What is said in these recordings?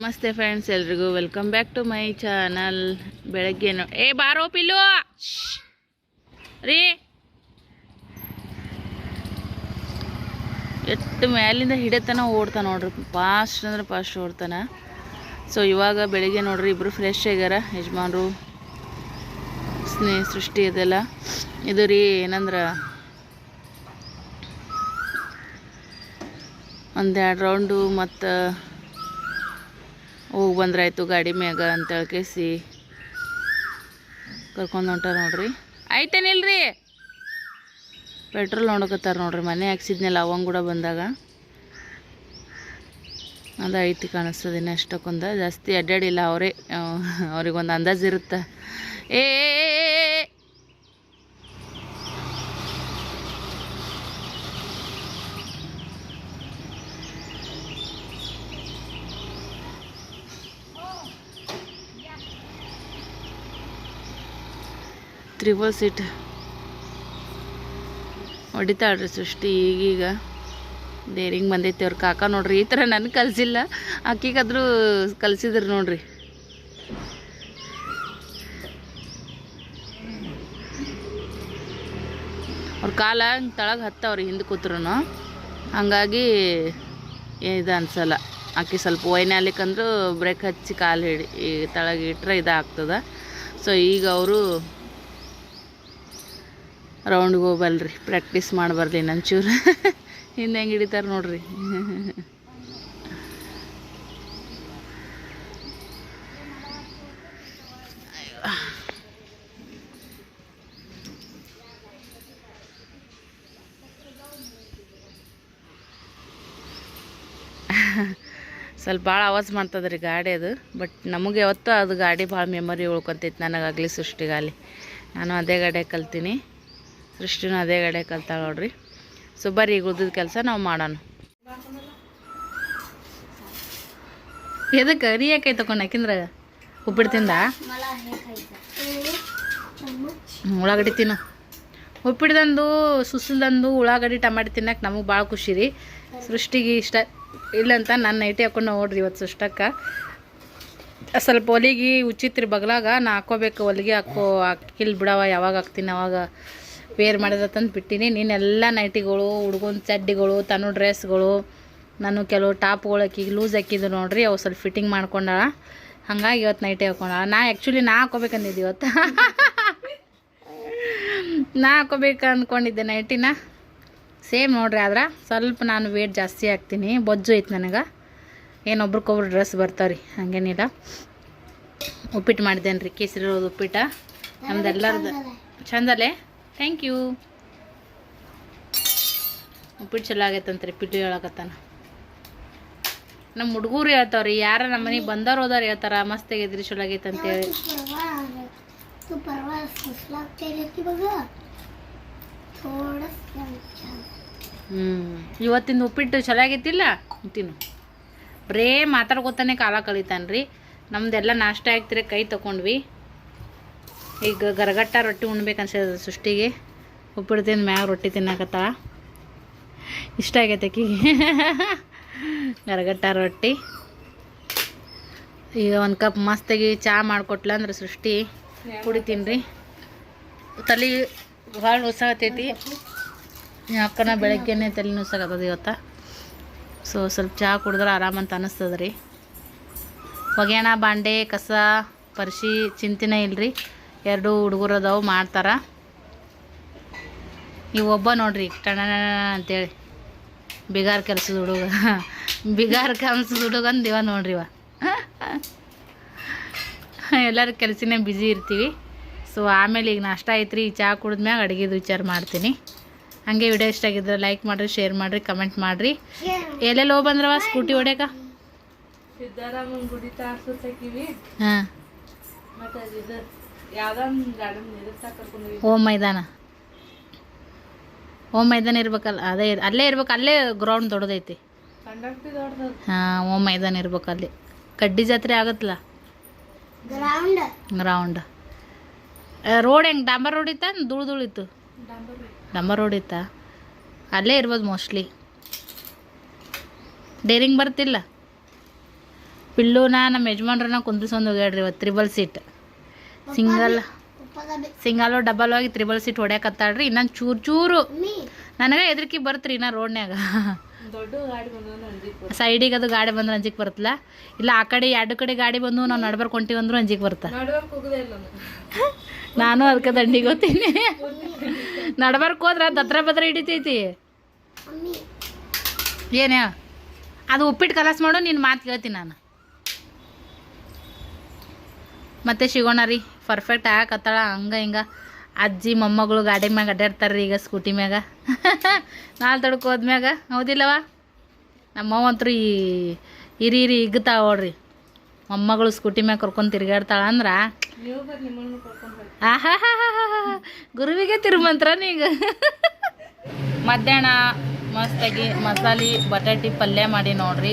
ನಮಸ್ತೆ ಫ್ರೆಂಡ್ಸ್ ಎಲ್ರಿಗೂ welcome back to my channel ಬೆಳಗ್ಗೆ ಏ, ಬಾರೋ ಪಿಲ್ಲು! ರೀ! ಎಷ್ಟು ಮ್ಯಾಲಿಂದ ಹಿಡತನ ಓಡ್ತಾನೆ ನೋಡ್ರಿ. ಫಾಸ್ಟ್ ಅಂದ್ರೆ ಫಾಸ್ಟ್ ಓಡ್ತಾನೆ. ಸೊ ಇವಾಗ ಬೆಳಿಗ್ಗೆ ನೋಡ್ರಿ ಇಬ್ಬರು ಫ್ರೆಶ್ ಆಗ್ಯಾರ. ಯಜಮಾನ್ರು, ಸ್ನೇಹ ಸೃಷ್ಟಿ ಅದೆಲ್ಲ. ಇದು ರೀ, ಏನಂದ್ರೆ, ಒಂದೆರಡು ರೌಂಡು ಮತ್ತು ಹೋಗಿ ಬಂದ್ರಾಯ್ತು ಗಾಡಿ ಮ್ಯಾಗ ಅಂತ ಕೇಸಿ ಕರ್ಕೊಂಡು ಹೊಂಟಾರ ನೋಡ್ರಿ. ಆಯ್ತೇನಿಲ್ರಿ? ಪೆಟ್ರೋಲ್ ನೋಡಕತ್ತಾರ ನೋಡ್ರಿ, ಮನೆ ಹಾಕ್ಸಿದ್ನಲ್ಲ, ಅವಂಗ ಕೂಡ ಬಂದಾಗ. ಅದು ಐತಿ ಕಾಣಿಸ್ತದೆ ಇನ್ನು ಅಷ್ಟಕ್ಕೊಂದು. ಜಾಸ್ತಿ ಅಡ್ಡಾಡಿಲ್ಲ ಅವರೇ, ಅವ್ರಿಗೊಂದು ಅಂದಾಜು ಇರುತ್ತೆ? ಏ ತ್ರಿಬಲ್ ಸೀಟ್. ಹೊಡಿತಾಳ್ರಿ ಸೃಷ್ಟಿ ಈಗೀಗ. ಡೇರಿಂಗ್ ಬಂದೈತಿ ಅವ್ರ ಕಾಕ ನೋಡ್ರಿ, ಈ ಥರ ನನಗೆ ಕಲಿಸಿಲ್ಲ. ಅಕ್ಕಿಗಾದ್ರೂ ಕಲಿಸಿದ್ರು ನೋಡ್ರಿ. ಅವ್ರ ಕಾಲ ತಳಗೆ ಹತ್ತವ್ರಿ ಹಿಂದೆ ಕೂತ್ರು ಹಂಗಾಗಿ ಇದು ಅನ್ಸಲ್ಲ. ಆಕಿ ಸ್ವಲ್ಪ ಒಯ್ನಾಲಿಕ್ಕಂದ್ರೂ ಬ್ರೇಕ್ ಹಚ್ಚಿ ಕಾಲು ಹಿಡಿ, ಈ ತಳಗೆ ಇಟ್ರೆ ಇದಾಗ್ತದೆ ಸೊ ಈಗ ಅವರು ರೌಂಡ್ಗೆ ಹೋಗಲ್ರಿ ಪ್ರಾಕ್ಟೀಸ್ ಮಾಡಬಾರ್ದು ನಂಚೂರು. ಹಿಂದೆ ಹೆಂಗೆ ಹಿಡಿತಾರೆ ನೋಡ್ರಿ. ಸ್ವಲ್ಪ ಭಾಳ ಆವಾಜ್ ಮಾಡ್ತದೆ ರೀ ಗಾಡಿ ಅದು ಬಟ್ ನಮಗೆ ಯಾವತ್ತೂ ಅದು ಗಾಡಿ ಭಾಳ ಮೆಮೊರಿ ಉಳ್ಕೊತೈತಿ ನನಗಾಗಲಿ ಸೃಷ್ಟಿಗಾಲಿ ನಾನು ಅದೇ ಗಾಡಿ ಕಲ್ತೀನಿ. ಸೃಷ್ಟಿನೂ ಅದೇ ಕಡೆ ಕಲ್ತಾಳೆ ನೋಡ್ರಿ. ಸೊ ಬರ್ರಿ ಈಗ ಉಳಿದ ಕೆಲಸ ನಾವು ಮಾಡೋಣ. ಎದಕ್ಕೆ? ರೀ ಯಾಕೆ ತಗೊಂಡು ಯಾಕಿಂದ್ರೆ ಉಪ್ಪಿಟ್ಟು ತಿಂದ ಉಳ್ಳಾಗಡ್ಡಿ ತಿನ್ನು. ಉಪ್ಪಿಡ್ದಂದು ಸುಸಿಲ್ದಂದು ಉಳ್ಳಾಗಡ್ಡಿ ಟಮಾಟಿ ತಿನ್ನಕ್ಕೆ ನಮಗೆ ಭಾಳ ಖುಷಿ ರೀ. ಸೃಷ್ಟಿಗೆ ಇಷ್ಟ ಇಲ್ಲಂತ ನಾನು ನೈಟಿ ಹಾಕೊಂಡು ನೋಡ್ರಿ ಇವತ್ತು ಸೃಷ್ಟಕ್ಕೆ. ಸ್ವಲ್ಪ ಹೊಲಿಗೆ ಉಚಿತ್ರಿ ಬಗ್ಲಾಗ ನಾ ಹಾಕೋಬೇಕು ಹೊಲಿಗೆ ಹಾಕೋ ಹಾಕಿಲ್ ಬಿಡವ, ಯಾವಾಗ ಹಾಕ್ತೀನಿ, ಅವಾಗ ವೇರ್ ಮಾಡಿದ್ರೆ ತಂದು ಬಿಟ್ಟಿನಿ. ನೀನೆಲ್ಲ ನೈಟಿಗಳು ಹುಡ್ಗನ ಚಡ್ಡಿಗಳು ತನ್ನ ಡ್ರೆಸ್ಗಳು ನಾನು ಕೆಲವು ಟಾಪ್ಗಳು ಆಕಿಗೆ ಲೂಸ್ ಹಾಕಿದ್ದು ನೋಡ್ರಿ ಅವು ಸ್ವಲ್ಪ ಫಿಟ್ಟಿಂಗ್ ಮಾಡ್ಕೊಂಡಾಳ. ಹಂಗಾಗಿ ಇವತ್ತು ನೈಟಿ ಹಾಕೊಂಡ ನಾ ಆ್ಯಕ್ಚುಲಿ ನಾ ಹಾಕೋಬೇಕಂದಿದ್ದೆ ಇವತ್ತು. ನಾ ಹಾಕೋಬೇಕು ಅಂದ್ಕೊಂಡಿದ್ದೆ ನೈಟಿನ ಸೇಮ್ ನೋಡ್ರಿ ಆದ್ರೆ ಸ್ವಲ್ಪ ನಾನು ವೇಟ್ ಜಾಸ್ತಿ ಹಾಕ್ತೀನಿ. ಬೊಜ್ಜು ಐತೆ ನನಗೆ. ಏನೊಬ್ರಿಗೊಬ್ರು ಡ್ರೆಸ್ ಬರ್ತಾವ್ರಿ ಹಾಗೇನಿಲ್ಲ. ಉಪ್ಪಿಟ್ಟು ಮಾಡಿದ್ದೇನೆ ರೀ ಕೇಸರಿ ಉಪ್ಪಿಟ್ಟು ಉಪ್ಪಿಟ್ಟ ನಮ್ದೆಲ್ಲರದು ಚಂದಲ್ಲೇ ಥ್ಯಾಂಕ್ ಯು ಉಪ್ಪಿಟ್ಟು ಚಲೋ ಆಗೈತಂತ್ರಿ ಪಿಟ್ಟು ಹೇಳಕತ್ತಾನ. ನಮ್ಮ ಹುಡುಗರು ಹೇಳ್ತಾವ್ರಿ ಯಾರ ನಮ್ಮ ಮನೆಗೆ ಬಂದವ್ರು ಹೋದಾರ ಹೇಳ್ತಾರ ಮಸ್ತ್ ಆಗೈತ್ರಿ ಚಲೋ ಆಗೈತಂತೇಳಿ ಹ್ಞೂ ಇವತ್ತಿನ ಉಪ್ಪಿಟ್ಟು ಚಲೋ ಆಗೈತಿಲ್ಲ ತಿನ್ನು. ಬರೇ ಮಾತಾಡ್ಕೋತಾನೆ ಕಾಲ ಕಳೀತಾನ್ರಿ. ನಮ್ದೆಲ್ಲ ನಾಷ್ಟ ಆಗ್ತಿರ ಕೈ ತಗೊಂಡ್ವಿ ಈಗ ಗರಗಟ್ಟ ರೊಟ್ಟಿ ಉಣ್ಬೇಕು ಸೃಷ್ಟಿಗೆ. ಉಪ್ಪಿಟ್ಟು ತಿಂದು ಮ್ಯಾಗ ರೊಟ್ಟಿ ತಿನ್ನಕತ್ತಾಳ ಇಷ್ಟ ಆಗೈತೆ ಆಕಿಗೆ ಗರಗಟ್ಟ ರೊಟ್ಟಿ. ಈಗ ಒಂದು ಕಪ್ ಮಸ್ತಾಗಿ ಚಹಾ ಮಾಡಿಕೊಟ್ಲ ಅಂದ್ರೆ ಸೃಷ್ಟಿ. ಕುಡಿತೀನಿ ರೀ ತಲೆ ಭಾಳ ಉಸಾಗತೈತಿ ಅಕ್ಕನ ಬೆಳಗ್ಗೆನೆ ತಲೆ ನುಸಾಗತ್ತದ ಇವತ್ತು. ಸೊ ಸ್ವಲ್ಪ ಚಹಾ ಕುಡಿದ್ರೆ ಆರಾಮಂತ ಅನ್ನಿಸ್ತದ ರೀ ಒಗ್ಯಾಣ ಬಾಂಡೆ, ಕಸ, ಪರ್ಶಿ, ಚಿಂತಿನ ಇಲ್ರಿ. ಎರಡು ಹುಡುಗರು ಅದಾವು ಮಾಡ್ತಾರೆ. ನೀವು ಒಬ್ಬ ನೋಡ್ರಿ ಟಣ ಅಂತೇಳಿ. ಬಿಗಾರ್ ಕೆಲಸದ ಹುಡುಗ. ಬಿಗಾರ್ ಕೆಲಸದ ಹುಡುಗ ಅಂದ್ ಇವ ನೋಡ್ರಿ ಇವ. ಎಲ್ಲರೂ ಕೆಲಸನೇ ಬ್ಯುಸಿ ಇರ್ತೀವಿ. ಸೊ ಆಮೇಲೆ ಈಗ ನಾಷ್ಟ ಐತ್ರಿ ಈ ಚಹಾ ಕುಡಿದ್ಮ್ಯಾಗ ಅಡುಗೆದು ವಿಚಾರ ಮಾಡ್ತೀನಿ. ಹಾಗೆ ವಿಡಿಯೋ ಇಷ್ಟ ಆಗಿದ್ರೆ ಲೈಕ್ ಮಾಡಿರಿ ಶೇರ್ ಮಾಡಿರಿ ಕಮೆಂಟ್ ಮಾಡಿರಿ. ಎಲ್ಲೆಲ್ಲಿ ಹೋಗಿ ಬಂದ್ರವ ಸ್ಕೂಟಿ ಹೊಡ್ಯಾಕ? ಸಿದ್ದರಾಮನ್ ಗುಡಿ ಹಾಂ. ಓ ಮೈದಾನ. ಓಮ್ ಮೈದಾನ ಇರ್ಬೇಕಲ್ಲ ಅದೇ ಅಲ್ಲೇ ಇರ್ಬೇಕು ಅಲ್ಲೇ ಗ್ರೌಂಡ್ ದೊಡ್ಡದೈತಿ. ಹಾ ಓಮ್ ಮೈದಾನ ಇರ್ಬೇಕು ಅಲ್ಲಿ. ಕಡ್ಡಿ ಜಾತ್ರೆ ಆಗತ್ತಲ್ಲ ಗ್ರೌಂಡ್ ರೋಡ್ ಹೆಂಗೆ ಡಾಂಬರ್ ರೋಡ್ ಇತ್ತ ಧೂಳು ಇತ್ತು? ಡಾಂಬರ್ ರೋಡ್ ಇತ್ತ? ಅಲ್ಲೇ ಇರ್ಬೋದು ಮೋಸ್ಟ್ಲಿ ಡೇರಿಂಗ್ ಬರ್ತಿಲ್ಲ. ಪಿಲ್ಲುನ ನಮ್ಮ ಯಜಮಾನ್ರನ್ನ ಕುಂದ್ರಿಸೊಂದು ಹೋಗ್ಯಾಡ್ರಿ ಇವತ್ತು triple seat single. Single double ಹೋಗಿ ತ್ರಿಬಲ್ ಸೀಟ್ ಹೊಡ್ಯಾಕತ್ತಾಳ್ರಿ ಇನ್ನೊಂದು ಚೂರು ಚೂರು. ನನಗೆ ಹೆದರಿಕೆ ಬರ್ತ್ರಿ ಇನ್ನ ರೋಡ್ನ್ಯಾಗ. ದೊಡ್ಡ ಗಾಡಿ ಬಂದ ಅಂಜಿಕ್ ಸೈಡಿಗೆ ಅದು ಗಾಡಿ ಬಂದ್ರೆ ಅಂಜಿಕ್ ಬರ್ತಲ್ಲ ಇಲ್ಲ ಆ ಕಡೆ ಎರಡು ಕಡೆ ಗಾಡಿ ಬಂದು ನಾವು ನಡ್ಬರ್ಕ್ ಹೊಂಟಿವಿ ಅಂದ್ರೂ ಅಂಜಿಕ್ ಬರ್ತ ಇಲ್ಲ ನಾನು. ನಾನು ಅದಕ್ಕೆ ದಂಡಿಗೆ ಹೋಗ್ತೀನಿ. ನಡ್ಬರ್ಕ್ ಹೋದ್ರ ದತ್ರ ಬದ್ರ ಹಿಡಿತೈತಿ. ಮಮ್ಮಿ ಏನೇ ಅದು ಉಪ್ಪಿಟ್ಟು ಕಲಾಸ್ ಮಾಡು ನಿನ್ನ ಮಾತು ಕೇಳ್ತೀನಿ ನಾನು. ಮತ್ತೆ ಸಿಗೋಣ ರೀ. ಪರ್ಫೆಕ್ಟ್ ಆಗಕತ್ತಾಳ. ಹಂಗ ಹಿಂಗ. ಅಜ್ಜಿ, ಮೊಮ್ಮಗಳು ಗಾಡಿ ಮ್ಯಾಗ ಅಡ್ಡಾಡ್ತಾರೆ ರೀ ಈಗ ಸ್ಕೂಟಿ ಮ್ಯಾಗ. ನಾಲ್ ತಡಕ ಹೋದ್ಮ್ಯಾಗ. ಹೌದಿಲ್ಲವ? ನಮ್ಮವಂತರು ಈ ಹಿರಿ ಹಿರಿ ಇಗ್ತಾವ ನೋಡ್ರಿ. ಮೊಮ್ಮಗಳು ಸ್ಕೂಟಿ ಮ್ಯಾಗ ಕರ್ಕೊಂಡು ತಿರ್ಗಾಡ್ತಾಳ ಅಂದ್ರೆ. ಆಹಾ ಗುರುವಿಗೆ ತಿರುಮಂತ್ರ ನೀಗ ಮಧ್ಯಾಹ್ನ ಮಸ್ತಾಗಿ ಮಸಾಲೆ, ಬಟಾಟಿ ಪಲ್ಯ ಮಾಡಿ ನೋಡ್ರಿ.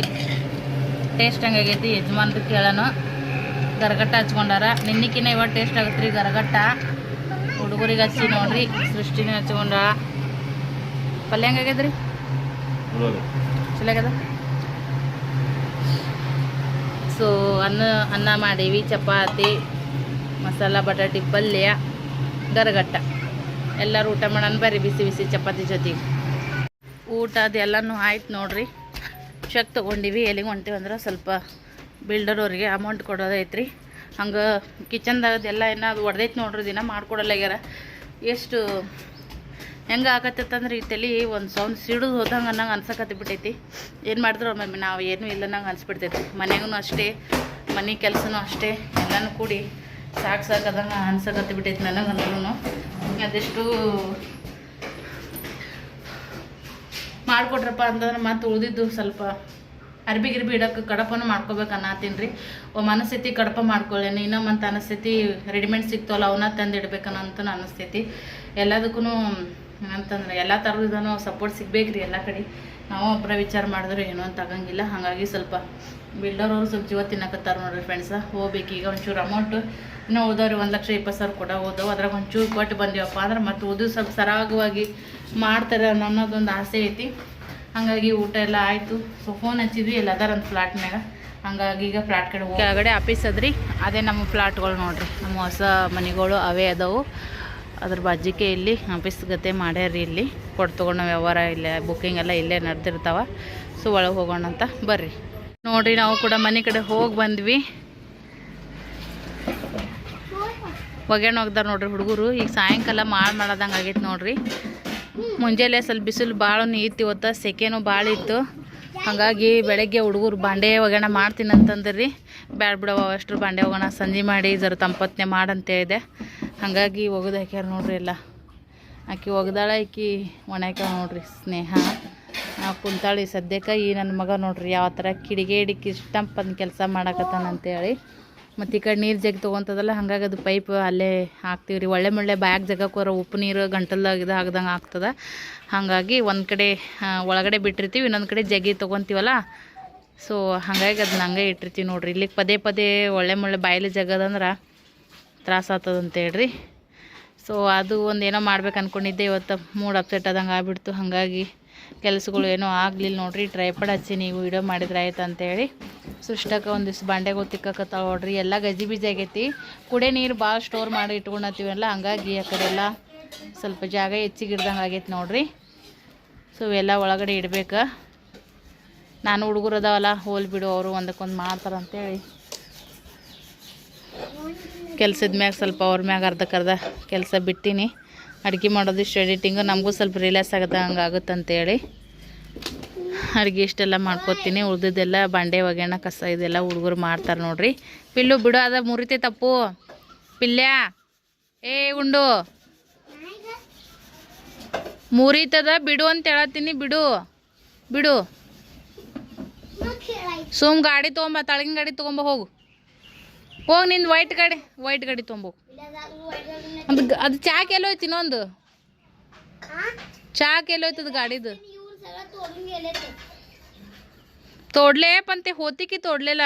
ಟೇಸ್ಟ್ ಹಂಗಾಗೈತಿ, ಯಜಮಾನ್ರು ಕೇಳೋಣ ಗರಗಟ್ಟ ಹಚ್ಕೊಂಡಾರ. ನಿನ್ನಿಕಿನ ಇವಾಗ ಟೇಸ್ಟ್ ಆಗುತ್ತೆ ರೀ ಗರಗಟ್ಟ. ಹುಡುಗರಿಗೆ ಹಚ್ಚಿ ನೋಡ್ರಿ ಸೃಷ್ಟಿನ ಹಚ್ಕೊಂಡ. ಪಲ್ಯ ಹೆಂಗಾಗ್ಯದ್ರಿ ಚಲೋ ಸೊ ಅನ್ನ ಅನ್ನ ಮಾಡೀವಿ ಚಪಾತಿ ಮಸಾಲ ಬಟಾಟಿ ಪಲ್ಯ ಗರಗಟ್ಟ. ಎಲ್ಲರೂ ಊಟ ಮಾಡೋಣ ಬರ್ರಿ ಬಿಸಿ ಬಿಸಿ ಚಪಾತಿ ಜೊತೆಗೆ. ಊಟ ಅದೆಲ್ಲನೂ ಆಯ್ತು ನೋಡ್ರಿ. ಶಕ್ ತೊಗೊಂಡಿವಿ ಎಲ್ಲಿಗೆ ಹೊಂಟಿವಂದ್ರೆ ಸ್ವಲ್ಪ ಬಿಲ್ಡರ್ ಅವ್ರಿಗೆ ಅಮೌಂಟ್ ಕೊಡೋದೈತ್ರಿ. ಹಂಗೆ ಕಿಚನ್ದಾಗದೆಲ್ಲ ಏನೋ ಅದು ಹೊಡೆದೈತಿ ನೋಡ್ರಿ, ದಿನ ಮಾಡ್ಕೊಡಲ್ಲಾಗ್ಯಾರ ಎಷ್ಟು ಹೆಂಗೆ ಆಗತ್ತಂದ್ರೆ ಈ ತಲೆ ಒಂದು ಸೌಂಡ್ ಸಿಡಿದು ಹೋದಂಗೆ ಅನ್ನಂಗೆ ಅನ್ಸಕತ್ತಿ ಬಿಟ್ಟೈತಿ. ಏನು ಮಾಡಿದ್ರು ಒಮ್ಮೆ ನಾವು ಏನೂ ಇಲ್ಲ ನಂಗೆ ಅನ್ಸ್ಬಿಡ್ತೈತಿ. ಮನೆಗೂ ಅಷ್ಟೇ, ಮನೆ ಕೆಲಸನೂ ಅಷ್ಟೇ, ಎಲ್ಲನೂ ಕೂಡಿ ಸಾಕು ಸಾಕದಂಗೆ ಅನ್ಸಕತ್ತಿ ಬಿಟ್ಟೈತಿ ನನಗೆ ಅಂದ್ರೂ ಅದೆಷ್ಟು ಮಾಡಿಕೊಟ್ರಪ್ಪ ಅಂತಂದ್ರೆ ಮತ್ತೆ ಉಳಿದಿದ್ದು ಸ್ವಲ್ಪ ಅರ್ಬಿ ಗಿರ್ಬಿ ಇಡಕ್ಕೆ ಕಡಪನ ಮಾಡ್ಕೋಬೇಕು ಅನ್ನತ್ತೀನಿ ರೀ. ಮನಸ್ಥಿತಿ ಕಡಪ ಮಾಡ್ಕೊಳ್ಳೇನಿ ಇನ್ನೊಂದು ಅಂತ ಅನಿಸ್ತೈತಿ ರೆಡಿಮೇಡ್ ಸಿಗ್ತಾವಲ್ಲ, ಅವನ್ನ ತಂದು ಇಡ್ಬೇಕನ್ನಂತ ಅನಿಸ್ತೈತಿ ಎಲ್ಲದಕ್ಕೂ ಅಂತಂದ್ರೆ ಎಲ್ಲ ಥರದೂ ಸಪೋರ್ಟ್ ಸಿಗ್ಬೇಕು ರೀ ಎಲ್ಲ ಕಡೆ. ನಾವು ಒಬ್ಬರ ವಿಚಾರ ಮಾಡಿದ್ರೆ ಏನೋ ಅಂತ ಆಗಂಗಿಲ್ಲ. ಹಾಗಾಗಿ ಸ್ವಲ್ಪ ಬಿಲ್ಡರ್ ಅವರು ಸ್ವಲ್ಪ ಜೀವ ತಿನ್ನಕತ್ತಾರ ನೋಡ್ರಿ ಫ್ರೆಂಡ್ಸ ಹೋಗ್ಬೇಕು, ಈಗ ಒಂಚೂರು ಅಮೌಂಟು ಇನ್ನೂ ಉಳ್ದವ್ರಿ ಒಂದು ಲಕ್ಷ ಇಪ್ಪತ್ತು ಸಾವಿರ ಕೊಡ ಹೋದವು. ಅದ್ರಾಗ ಒಂಚೂರು ಕೊಟ್ಟು ಬಂದೀವಪ್ಪ ಅಂದ್ರೆ ಮತ್ತೆ ಓದು ಸ್ವಲ್ಪ ಸರಾಗವಾಗಿ ಮಾಡ್ತಾರೆ ಅನ್ನೋದೊಂದು ಆಸೆ ಐತಿ. ಹಾಗಾಗಿ ಊಟ ಎಲ್ಲ ಆಯಿತು. ಸೊ ಫೋನ್ ಹಚ್ಚಿದ್ವಿ ಎಲ್ಲ ಒಂದು ಫ್ಲಾಟ್ನಾಗ ಹಂಗಾಗಿ ಈಗ ಫ್ಲಾಟ್ ಕಡೆ ಕೆಳಗಡೆ ಆಫೀಸ್ ಅದ್ರಿ? ಅದೇ ನಮ್ಮ ಫ್ಲಾಟ್ಗಳು ನೋಡ್ರಿ. ನಮ್ಮ ಹೊಸ ಮನೆಗಳು ಅವೇ ಅದಾವು. ಅದ್ರ ಬಾಜಿಕೆ ಇಲ್ಲಿ ಆಫೀಸ್ ಗತೆ ಮಾಡ್ಯಾರ್ರಿ ಇಲ್ಲಿ. ಕೊಟ್ಟು ತೊಗೊಂಡು ವ್ಯವಹಾರ ಇಲ್ಲೇ ಬುಕ್ಕಿಂಗ್ ಎಲ್ಲ ಇಲ್ಲೇ ನಡೆದಿರ್ತಾವ. ಸೊ ಒಳಗೆ ಹೋಗೋಣ ಅಂತ ಬರ್ರಿ. ನೋಡ್ರಿ ನಾವು ಕೂಡ ಮನೆ ಕಡೆ ಹೋಗಿ ಬಂದ್ವಿ. ಒಗ್ಯಾಣ ಹೋಗ್ದಾರ ನೋಡ್ರಿ ಹುಡುಗರು. ಈಗ ಸಾಯಂಕಾಲ ಮಾಡಿ ಮಾಡೋದಂಗೆ ಆಗೈತೆ ನೋಡ್ರಿ. ಮುಂಜಾನೆ ಸ್ವಲ್ಪ ಬಿಸಿಲು ಭಾಳ ಇತ್ತು ಇವತ್ತು ಸೆಕೆನೂ ಭಾಳ ಇತ್ತು. ಹಾಗಾಗಿ ಬೆಳಗ್ಗೆ ಹುಡುಗರು ಬಾಂಡೆ ಒಗ್ಯಾಣ ಮಾಡ್ತೀನಿ ಅಂತಂದ್ರಿ. ಬ್ಯಾಡ ಬಿಡವ ಅಷ್ಟು ಬಾಂಡೆ ಒಗ್ಯಾಣ ಸಂಜೆ ಮಾಡಿ ಜರ ತಂಪತ್ನೆ ಮಾಡಂತ ಇದೆ. ಹಾಗಾಗಿ ಒಗದು ಹಾಕ್ಯಾರ ನೋಡ್ರಿ ಎಲ್ಲ. ಆಕಿ ಒಗ್ದಾಳ, ಆಕಿ ಒಣಕ ನೋಡ್ರಿ ಸ್ನೇಹ. ಕುಂತಾಳಿ, ಸದ್ಯಕ್ಕೆ ಈ ನನ್ನ ಮಗ ನೋಡ್ರಿ, ಯಾವ ಥರ ಕಿಡಿಗೇಡಿ ಇಷ್ಟಂಪಂದು ಕೆಲಸ ಮಾಡಕತ್ತಾನಂತೇಳಿ. ಮತ್ತು ಈ ಕಡೆ ನೀರು ಜಗ್ ತೊಗೊತದಲ್ಲ, ಹಂಗಾಗಿ ಅದು ಪೈಪ್ ಅಲ್ಲೇ ಹಾಕ್ತೀವಿ ರೀ ಒಳ್ಳೆ ಮುಳ್ಳೆ ಬ್ಯಾಗ್ ಜಗಕ್ಕೋರ ಉಪ್ಪು ನೀರು ಗಂಟಲ್ದಾಗ ಇದು ಹಾಕ್ದಂಗೆ ಆಗ್ತದೆ. ಹಾಗಾಗಿ ಒಂದು ಕಡೆ ಒಳಗಡೆ ಬಿಟ್ಟಿರ್ತೀವಿ, ಇನ್ನೊಂದು ಕಡೆ ಜಗ್ಗಿ ತೊಗೊತೀವಲ್ಲ? ಸೊ ಹಾಗಾಗಿ ಅದನ್ನ ಹಂಗೆ ಇಟ್ಟಿರ್ತೀವಿ ನೋಡ್ರಿ. ಇಲ್ಲಿಗೆ ಪದೇ ಪದೇ ಒಳ್ಳೆ ಮುಳ್ಳೆ ಬಾಯಲ್ಲಿ ಜಗದಂದ್ರೆ ತ್ರಾಸ ಹೇಳ್ರಿ. ಸೊ ಅದು ಒಂದು ಏನೋ ಮಾಡ್ಬೇಕು ಅಂದ್ಕೊಂಡಿದ್ದೆ ಇವತ್ತು ಮೂಡ್ ಅಪ್ಸೆಟ್ ಆದಂಗೆ ಆಗ್ಬಿಡ್ತು. ಹಾಗಾಗಿ ಕೆಲಸಗಳು ಏನೂ ಆಗಲಿಲ್ಲ ನೋಡ್ರಿ ಟ್ರೈಪಡ್ ಹಚ್ಚಿ ನೀವು ವಿಡಿಯೋ ಮಾಡಿದ್ರೆ ಆಯ್ತು ಅಂತೇಳಿ. ಸೃಷ್ಟಕ್ಕೆ ಒಂದಿಷ್ಟು ಬಾಂಡೆಗಳು ತಿಕ್ಕಕತ್ತಾವ ನೋಡ್ರಿ, ಎಲ್ಲ ಗಜಿ ಬೀಜಿ ಆಗೈತಿ. ಕುಡಿಯೋ ನೀರು ಭಾಳ ಸ್ಟೋರ್ ಮಾಡಿ ಇಟ್ಕೊಳತ್ತೀವಲ್ಲ ಹಂಗಾಗಿ ಆ ಕಡೆ ಎಲ್ಲ ಸ್ವಲ್ಪ ಜಾಗ ಹೆಚ್ಚಿಗೆ ಇಡ್ದಂಗೆ ಆಗೈತೆ ನೋಡ್ರಿ. ಸೊ ಇವೆಲ್ಲ ಒಳಗಡೆ ಇಡ್ಬೇಕು. ನಾನು ಹುಡುಗರು ಅದಾವಲ್ಲ, ಹೋಲ್ ಬಿಡು, ಅವರು ಒಂದಕ್ಕೊಂದು ಮಾಡ್ತಾರಂತೇಳಿ ಕೆಲ್ಸದ ಮ್ಯಾಗ ಸ್ವಲ್ಪ ಅವ್ರ ಮ್ಯಾಗ ಅರ್ಧಕ್ಕರ್ಧ ಕೆಲಸ ಬಿಟ್ಟಿನಿ. ಅಡುಗೆ ಮಾಡೋದು, ಇಷ್ಟು ಎಡಿಟಿಂಗು ನಮಗೂ ಸ್ವಲ್ಪ ರಿಲ್ಯಾಕ್ಸ್ ಆಗುತ್ತೆ ಹಂಗೆ ಆಗುತ್ತಂತೇಳಿ. ಅಡುಗೆ ಇಷ್ಟೆಲ್ಲ ಮಾಡ್ಕೊತೀನಿ, ಉಳ್ದಿದ್ದೆಲ್ಲ ಬಾಂಡೆ ಒಗ್ಯಾಣ, ಕಸ ಇದೆಲ್ಲ ಹುಡುಗರು ಮಾಡ್ತಾರೆ ನೋಡ್ರಿ. ಪಿಲ್ಲು ಬಿಡು, ಅದ ಮುರಿತೆ ತಪ್ಪು. ಪಿಲ್ಯ, ಏ ಉಂಡು ಮುರಿತದ, ಬಿಡು ಅಂತ ಹೇಳತ್ತೀನಿ, ಬಿಡು. ಬಿಡು. ಸುಮ್ ಗಾಡಿ ತೊಗೊಂಬ ತಳಗಿನ ಗಾಡಿ ತೊಗೊಂಬ, ಹೋಗು. ಹೋಗಿ ನಿಂದು ವೈಟ್ ಗಾಡಿ ವೈಟ್ ಗಾಡಿ ತೊಗೊಂಬೋಗು ಅದು ಅದು ಕೆಲೋಯ್ತು ಎಲ್ಲೋಯ್ತು ಇನ್ನೊಂದು. ಚಾಕ್ ಎಲ್ಲೋಯ್ತದ ಗಾಡಿದು. ತೋಡ್ಲೇ ಪಂತೆ ಹೋತಿಕಿ ತೋಡ್ಲಿಲ್ಲ